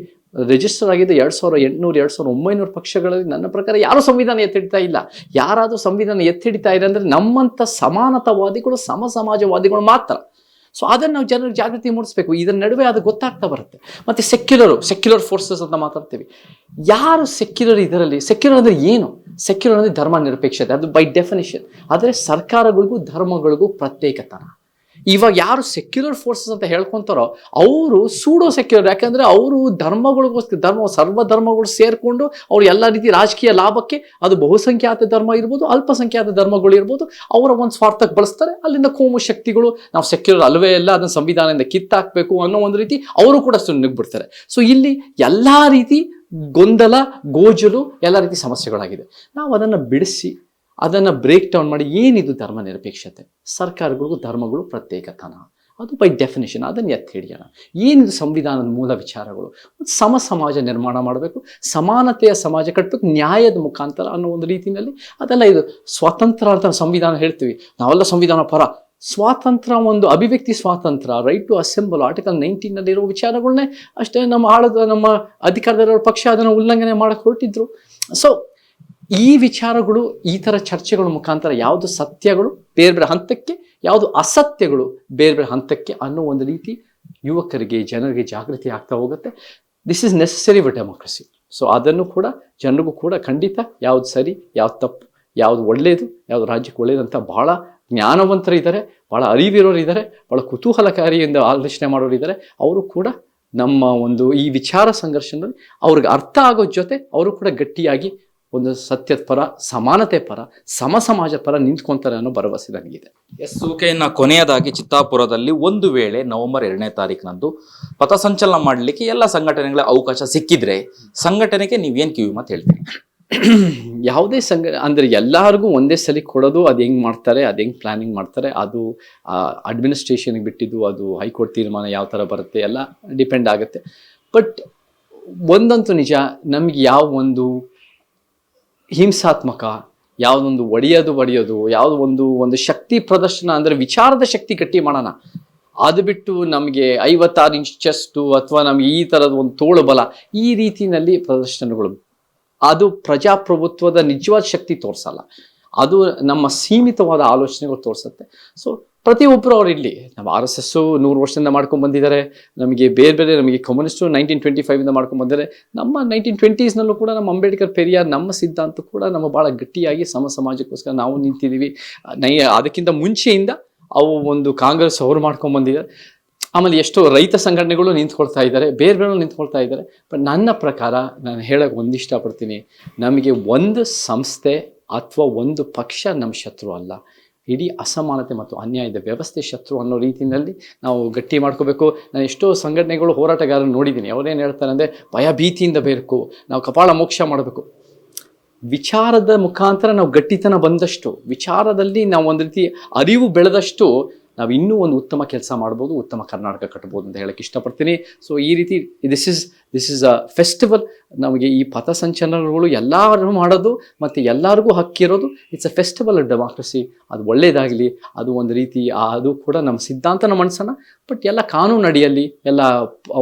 S1: ರಿಜಿಸ್ಟರ್ ಆಗಿದ್ದು ಎರಡು ಸಾವಿರ ಎಂಟುನೂರು, ಎರಡು ಸಾವಿರ ಒಂಬೈನೂರು ಪಕ್ಷಗಳಲ್ಲಿ ನನ್ನ ಪ್ರಕಾರ ಯಾರೂ ಸಂವಿಧಾನ ಎತ್ತಿಡ್ತಾ ಇಲ್ಲ? ಯಾರಾದರೂ ಸಂವಿಧಾನ ಎತ್ತಿಡ್ತಾ ಇದೆ ಅಂದರೆ ನಮ್ಮಂಥ ಸಮಾನತಾವಾದಿಗಳು ಸಮ ಸಮಾಜವಾದಿಗಳು ಮಾತ್ರ. ಸೊ ಅದನ್ನು ನಾವು ಜನರಿಗೆ ಜಾಗೃತಿ ಮೂಡಿಸ್ಬೇಕು. ಇದರ ನಡುವೆ ಅದು ಗೊತ್ತಾಗ್ತಾ ಬರುತ್ತೆ. ಮತ್ತು ಸೆಕ್ಯುಲರು ಸೆಕ್ಯುಲರ್ ಫೋರ್ಸಸ್ ಅಂತ ಮಾತಾಡ್ತೀವಿ. ಯಾರು ಸೆಕ್ಯುಲರ್ ಇದರಲ್ಲಿ? ಸೆಕ್ಯುಲರ್ ಅಂದರೆ ಏನು? ಸೆಕ್ಯುಲರ್ ಅಂದರೆ ಧರ್ಮ ನಿರಪೇಕ್ಷತೆ. ಅದು ಬೈ ಡೆಫಿನೇಷನ್ ಆದರೆ ಸರ್ಕಾರಗಳಿಗೂ, ಧರ್ಮಗಳಿಗೂ ಪ್ರತ್ಯೇಕತನ. ಇವಾಗ ಯಾರು ಸೆಕ್ಯುಲರ್ ಫೋರ್ಸಸ್ ಅಂತ ಹೇಳ್ಕೊಂತಾರೋ ಅವರು ಸೂಡೋ ಸೆಕ್ಯುಲರ್ ಯಾಕಂದ್ರೆ ಅವರು ಧರ್ಮಗಳಿಗೋಸ್ಕರ, ಧರ್ಮ, ಸರ್ವ ಧರ್ಮಗಳು ಸೇರಿಕೊಂಡು ಅವ್ರು ಎಲ್ಲ ರೀತಿ ರಾಜಕೀಯ ಲಾಭಕ್ಕೆ ಅದು ಬಹುಸಂಖ್ಯಾತ ಧರ್ಮ ಇರ್ಬೋದು, ಅಲ್ಪಸಂಖ್ಯಾತ ಧರ್ಮಗಳು ಇರ್ಬೋದು, ಅವರ ಒಂದು ಸ್ವಾರ್ಥಕ್ಕೆ ಬಳಸ್ತಾರೆ, ಅಲ್ಲಿಂದ ಕೋಮು ಶಕ್ತಿಗಳು ನಾವು ಸೆಕ್ಯುಲರ್ ಅಲ್ವೇ ಎಲ್ಲ ಅದನ್ನ ಸಂವಿಧಾನದಿಂದ ಕಿತ್ತಾಕ್ಬೇಕು ಅನ್ನೋ ಒಂದು ರೀತಿ ಅವರು ಕೂಡ ನುಗ್ಬಿಡ್ತಾರೆ. ಸೊ ಇಲ್ಲಿ ಎಲ್ಲ ರೀತಿ ಗೊಂದಲ, ಗೋಜಲು, ಎಲ್ಲ ರೀತಿ ಸಮಸ್ಯೆಗಳಾಗಿದೆ. ನಾವು ಅದನ್ನು ಬಿಡಿಸಿ ಅದನ್ನು ಬ್ರೇಕ್ ಡೌನ್ ಮಾಡಿ ಏನಿದು ಧರ್ಮ ನಿರಪೇಕ್ಷತೆ ಸರ್ಕಾರಗಳಿಗೂ ಧರ್ಮಗಳು ಪ್ರತ್ಯೇಕತನ ಅದು ಬೈ ಡೆಫಿನೇಷನ್ ಅದನ್ನು ಎತ್ತಿ ಹಿಡಿಯೋಣ. ಏನಿದು ಸಂವಿಧಾನದ ಮೂಲ ವಿಚಾರಗಳು? ಸಮ ಸಮಾಜ ನಿರ್ಮಾಣ ಮಾಡಬೇಕು, ಸಮಾನತೆಯ ಸಮಾಜ ಕಟ್ಟಬೇಕು ನ್ಯಾಯದ ಮುಖಾಂತರ ಅನ್ನೋ ಒಂದು ರೀತಿಯಲ್ಲಿ ಅದೆಲ್ಲ ಇದು ಸ್ವಾತಂತ್ರ್ಯ ಅಂತ ಸಂವಿಧಾನ ಹೇಳ್ತೀವಿ. ನಾವೆಲ್ಲ ಸಂವಿಧಾನ ಪರ. ಸ್ವಾತಂತ್ರ್ಯ ಒಂದು ಅಭಿವ್ಯಕ್ತಿ ಸ್ವಾತಂತ್ರ್ಯ ರೈಟ್ ಟು ಅಸೆಂಬಲ್ ಆರ್ಟಿಕಲ್ ನೈನ್ಟೀನಲ್ಲಿರೋ ವಿಚಾರಗಳನ್ನೇ ಅಷ್ಟೇ ನಮ್ಮ ಆಳದ ನಮ್ಮ ಅಧಿಕಾರದಲ್ಲಿರೋ ಪಕ್ಷ ಅದನ್ನು ಉಲ್ಲಂಘನೆ ಮಾಡಕ್ಕೆ ಹೊರಟಿದ್ರು. ಸೊ ಈ ವಿಚಾರಗಳು, ಈ ಥರ ಚರ್ಚೆಗಳ ಮುಖಾಂತರ ಯಾವುದು ಸತ್ಯಗಳು, ಬೇರೆ ಬೇರೆ ಹಂತಕ್ಕೆ, ಯಾವುದು ಅಸತ್ಯಗಳು ಬೇರೆ ಬೇರೆ ಹಂತಕ್ಕೆ ಅನ್ನೋ ಒಂದು ರೀತಿ ಯುವಕರಿಗೆ, ಜನರಿಗೆ ಜಾಗೃತಿ ಆಗ್ತಾ ಹೋಗುತ್ತೆ. This is necessary for democracy so ಅದನ್ನು ಕೂಡ ಜನರಿಗೂ ಕೂಡ ಖಂಡಿತ ಯಾವ್ದು ಸರಿ, ಯಾವ್ದು ತಪ್ಪು, ಯಾವ್ದು ಒಳ್ಳೆಯದು ಯಾವ್ದು ರಾಜ್ಯಕ್ಕೆ ಒಳ್ಳೆಯದು ಅಂತ ಭಾಳ ಜ್ಞಾನವಂತರು ಇದ್ದಾರೆ ಭಾಳ ಅರಿವಿರೋರು ಇದ್ದಾರೆ ಭಾಳ ಕುತೂಹಲಕಾರಿಯಿಂದ ಆಲೋಚನೆ ಮಾಡೋರು ಇದ್ದಾರೆ. ಅವರು ಕೂಡ ನಮ್ಮ ಒಂದು ಈ ವಿಚಾರ ಸಂಘರ್ಷದಲ್ಲಿ ಅವ್ರಿಗೆ ಅರ್ಥ ಆಗೋ ಜೊತೆ ಅವರು ಕೂಡ ಗಟ್ಟಿಯಾಗಿ ಒಂದು ಸತ್ಯದ ಪರ ಸಮಾನತೆ ಪರ ಸಮ ಸಮಾಜ ಪರ ನಿಂತ್ಕೊಂತಾರೆ ಅನ್ನೋ ಭರವಸೆ ನನಗಿದೆ.
S2: ಎಸ್ ಓಕೆ ಇನ್ನು ಕೊನೆಯದಾಗಿ ಚಿತ್ತಾಪುರದಲ್ಲಿ ಒಂದು ವೇಳೆ ನವೆಂಬರ್ ಎರಡನೇ ತಾರೀಕಿನಂದು ಪಥಸಂಚಲನ ಮಾಡಲಿಕ್ಕೆ ಎಲ್ಲ ಸಂಘಟನೆಗಳ ಅವಕಾಶ ಸಿಕ್ಕಿದ್ರೆ ಸಂಘಟನೆಗೆ ನೀವೇನು ಕಿವಿ ಮಾತು ಹೇಳ್ತೀರಿ?
S1: ಯಾವುದೇ ಸಂಘ ಅಂದರೆ ಎಲ್ಲರಿಗೂ ಒಂದೇ ಸಲ ಕೊಡೋದು ಅದು ಹೆಂಗೆ ಮಾಡ್ತಾರೆ ಅದು ಹೆಂಗೆ ಪ್ಲಾನಿಂಗ್ ಮಾಡ್ತಾರೆ ಅದು ಅಡ್ಮಿನಿಸ್ಟ್ರೇಷನ್ಗೆ ಬಿಟ್ಟಿದ್ದು ಅದು ಹೈಕೋರ್ಟ್ ತೀರ್ಮಾನ ಯಾವ ಥರ ಬರುತ್ತೆ ಎಲ್ಲ ಡಿಪೆಂಡ್ ಆಗುತ್ತೆ. ಬಟ್ ಒಂದಂತೂ ನಿಜ ನಮಗೆ ಯಾವ ಒಂದು ಹಿಂಸಾತ್ಮಕ, ಯಾವುದೊಂದು ಒಡೆಯೋದು ಒಡೆಯೋದು, ಯಾವುದೋ ಒಂದು ಒಂದು ಶಕ್ತಿ ಪ್ರದರ್ಶನ ಅಂದರೆ ವಿಚಾರದ ಶಕ್ತಿ ಗಟ್ಟಿ ಮಾಡೋಣ. ಅದು ಬಿಟ್ಟು ನಮಗೆ ಐವತ್ತಾರು ಇಂಚ್ ಚೆಸ್ಟು ಅಥವಾ ನಮಗೆ ಈ ಥರದ ಒಂದು ತೋಳು ಬಲ, ಈ ರೀತಿಯಲ್ಲಿ ಪ್ರದರ್ಶನಗಳು. ಅದು ಪ್ರಜಾಪ್ರಭುತ್ವದ ನಿಜವಾದ ಶಕ್ತಿ ತೋರಿಸಲ್ಲ. ಅದು ನಮ್ಮ ಸೀಮಿತವಾದ ಆಲೋಚನೆಗಳು ತೋರಿಸುತ್ತೆ. ಸೊ ಪ್ರತಿಯೊಬ್ಬರು ಅವ್ರು ಇಲ್ಲಿ ನಮ್ಮ ಆರ್ ಎಸ್ ಎಸ್ಸು ನೂರು ವರ್ಷದಿಂದ ಮಾಡ್ಕೊಂಡು ಬಂದಿದ್ದಾರೆ. ನಮಗೆ ಬೇರೆ ಬೇರೆ, ನಮಗೆ ಕಮ್ಯುನಿಸ್ಟು ನೈನ್ಟೀನ್ ಟ್ವೆಂಟಿ ಫೈವಿಂದ ಮಾಡ್ಕೊಂಡು ಬಂದಿದ್ದಾರೆ. ನಮ್ಮ ನೈನ್ಟೀನ್ ಟ್ವೆಂಟೀಸ್ನಲ್ಲೂ ಕೂಡ ನಮ್ಮ ಅಂಬೇಡ್ಕರ್ ಪೆರಿಯಾರ್ ನಮ್ಮ ಸಿದ್ಧಾಂತ ಕೂಡ ನಮ್ಮ ಭಾಳ ಗಟ್ಟಿಯಾಗಿ ಸಮ ಸಮಾಜಕ್ಕೋಸ್ಕರ ನಾವು ನಿಂತಿದ್ದೀವಿ. ನೈ, ಅದಕ್ಕಿಂತ ಮುಂಚೆಯಿಂದ ಅವು ಒಂದು ಕಾಂಗ್ರೆಸ್ ಅವರು ಮಾಡ್ಕೊಂಡು ಬಂದಿದ್ದಾರೆ. ಆಮೇಲೆ ಎಷ್ಟೋ ರೈತ ಸಂಘಟನೆಗಳು ನಿಂತ್ಕೊಳ್ತಾ ಇದ್ದಾರೆ. ಬೇರೆ ಬೇರೆ ನಿಂತ್ಕೊಳ್ತಾ ಇದ್ದಾರೆ. ಬಟ್ ನನ್ನ ಪ್ರಕಾರ ನಾನು ಹೇಳಕ್ಕೆ ಒಂದು ಇಷ್ಟಪಡ್ತೀನಿ ನಮಗೆ ಒಂದು ಸಂಸ್ಥೆ ಅಥವಾ ಒಂದು ಪಕ್ಷ ನಮ್ಮ ಶತ್ರು ಅಲ್ಲ. ಇಡೀ ಅಸಮಾನತೆ ಮತ್ತು ಅನ್ಯಾಯದ ವ್ಯವಸ್ಥೆ ಶತ್ರು ಅನ್ನೋ ರೀತಿಯಲ್ಲಿ ನಾವು ಗಟ್ಟಿ ಮಾಡ್ಕೋಬೇಕು. ನಾನು ಎಷ್ಟೋ ಸಂಘಟನೆಗಳು ಹೋರಾಟಗಾರರು ನೋಡಿದ್ದೀನಿ. ಅವರೇನು ಹೇಳ್ತಾರೆ ಅಂದರೆ, ಭಯ ಭೀತಿಯಿಂದ ಬೇಕು ನಾವು ಕಪಾಳ ಮೋಕ್ಷ ಮಾಡಬೇಕು. ವಿಚಾರದ ಮುಖಾಂತರ ನಾವು ಗಟ್ಟಿತನ ಬಂದಷ್ಟು, ವಿಚಾರದಲ್ಲಿ ನಾವು ಒಂದು ರೀತಿ ಅರಿವು ಬೆಳೆದಷ್ಟು ನಾವು ಇನ್ನೂ ಒಂದು ಉತ್ತಮ ಕೆಲಸ ಮಾಡ್ಬೋದು, ಉತ್ತಮ ಕರ್ನಾಟಕ ಕಟ್ಬೋದು ಅಂತ ಹೇಳಕ್ಕೆ ಇಷ್ಟಪಡ್ತೀನಿ. ಸೊ ಈ ರೀತಿ this is this is a festival ನಮಗೆ ಈ ಪಥಸಂಚಲನಗಳು ಎಲ್ಲರೂ ಮಾಡೋದು ಮತ್ತು ಎಲ್ಲರಿಗೂ ಹಕ್ಕಿರೋದು it's a festival of democracy ಅದು ಒಳ್ಳೆಯದಾಗಲಿ ಅದು ಒಂದು ರೀತಿ ಅದು ಕೂಡ ನಮ್ಮ ಸಿದ್ಧಾಂತನ ಮನಸ್ಸನ್ನು ಬಟ್ ಎಲ್ಲ ಕಾನೂನು ಅಡಿಯಲ್ಲಿ ಎಲ್ಲ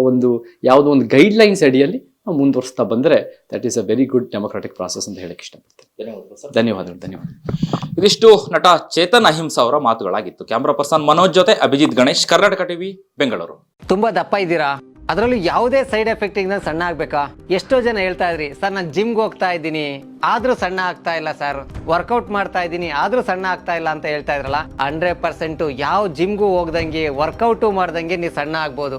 S1: ಒಂದು, ಯಾವುದೋ ಒಂದು ಗೈಡ್ಲೈನ್ಸ್ ಅಡಿಯಲ್ಲಿ ಮುಂದುವರಿಸ್ತಾ ಬಂದರೆ that is a very good democratic process ಅಂತ ಹೇಳಕ್ಕೆ ಇಷ್ಟಪಡ್ತೀನಿ. ಧನ್ಯವಾದಗಳು ಧನ್ಯವಾದ
S2: ಇದಿಷ್ಟು ನಟ ಚೇತನ್ ಅಹಿಂಸ ಅವರ ಮಾತುಗಳಾಗಿತ್ತು. ಕ್ಯಾಮ್ರಾ ಪರ್ಸನ್ ಮನೋಜ್ ಜೊತೆ ಅಭಿಜಿತ್ ಗಣೇಶ್ ಕರ್ನಾಟಕ ಟಿವಿ ಬೆಂಗಳೂರು.
S3: ತುಂಬಾ ದಪ್ಪ ಇದ್ದೀರಾ? ಅದರಲ್ಲೂ ಯಾವುದೇ ಸೈಡ್ ಎಫೆಕ್ಟ್ ಇಂದ ಸಣ್ಣ ಆಗ್ಬೇಕಾ? ಎಷ್ಟೋ ಜನ ಹೇಳ್ತಾ ಇದ್ರಿ ಸರ್ ನಾನು ಜಿಮ್ಗೆ ಹೋಗ್ತಾ ಇದ್ದೀನಿ. ಆದ್ರೂ ಸಣ್ಣ ಆಗ್ತಾ ಇಲ್ಲ ಸರ್. ವರ್ಕೌಟ್ ಮಾಡ್ತಾ ಇದ್ದೀನಿ ಆದ್ರೂ ಸಣ್ಣ ಆಗ್ತಾ ಇಲ್ಲ ಅಂತ ಹೇಳ್ತಾ ಇದ್ರಲ್ಲ ಹಂಡ್ರೆಡ್ ಪರ್ಸೆಂಟ್ ಯಾವ ಜಿಮ್ಗೂ ಹೋಗ್ದಂಗೆ ವರ್ಕೌಟು ಮಾಡ್ದಂಗೆ ನೀವು ಸಣ್ಣ ಆಗ್ಬೋದು.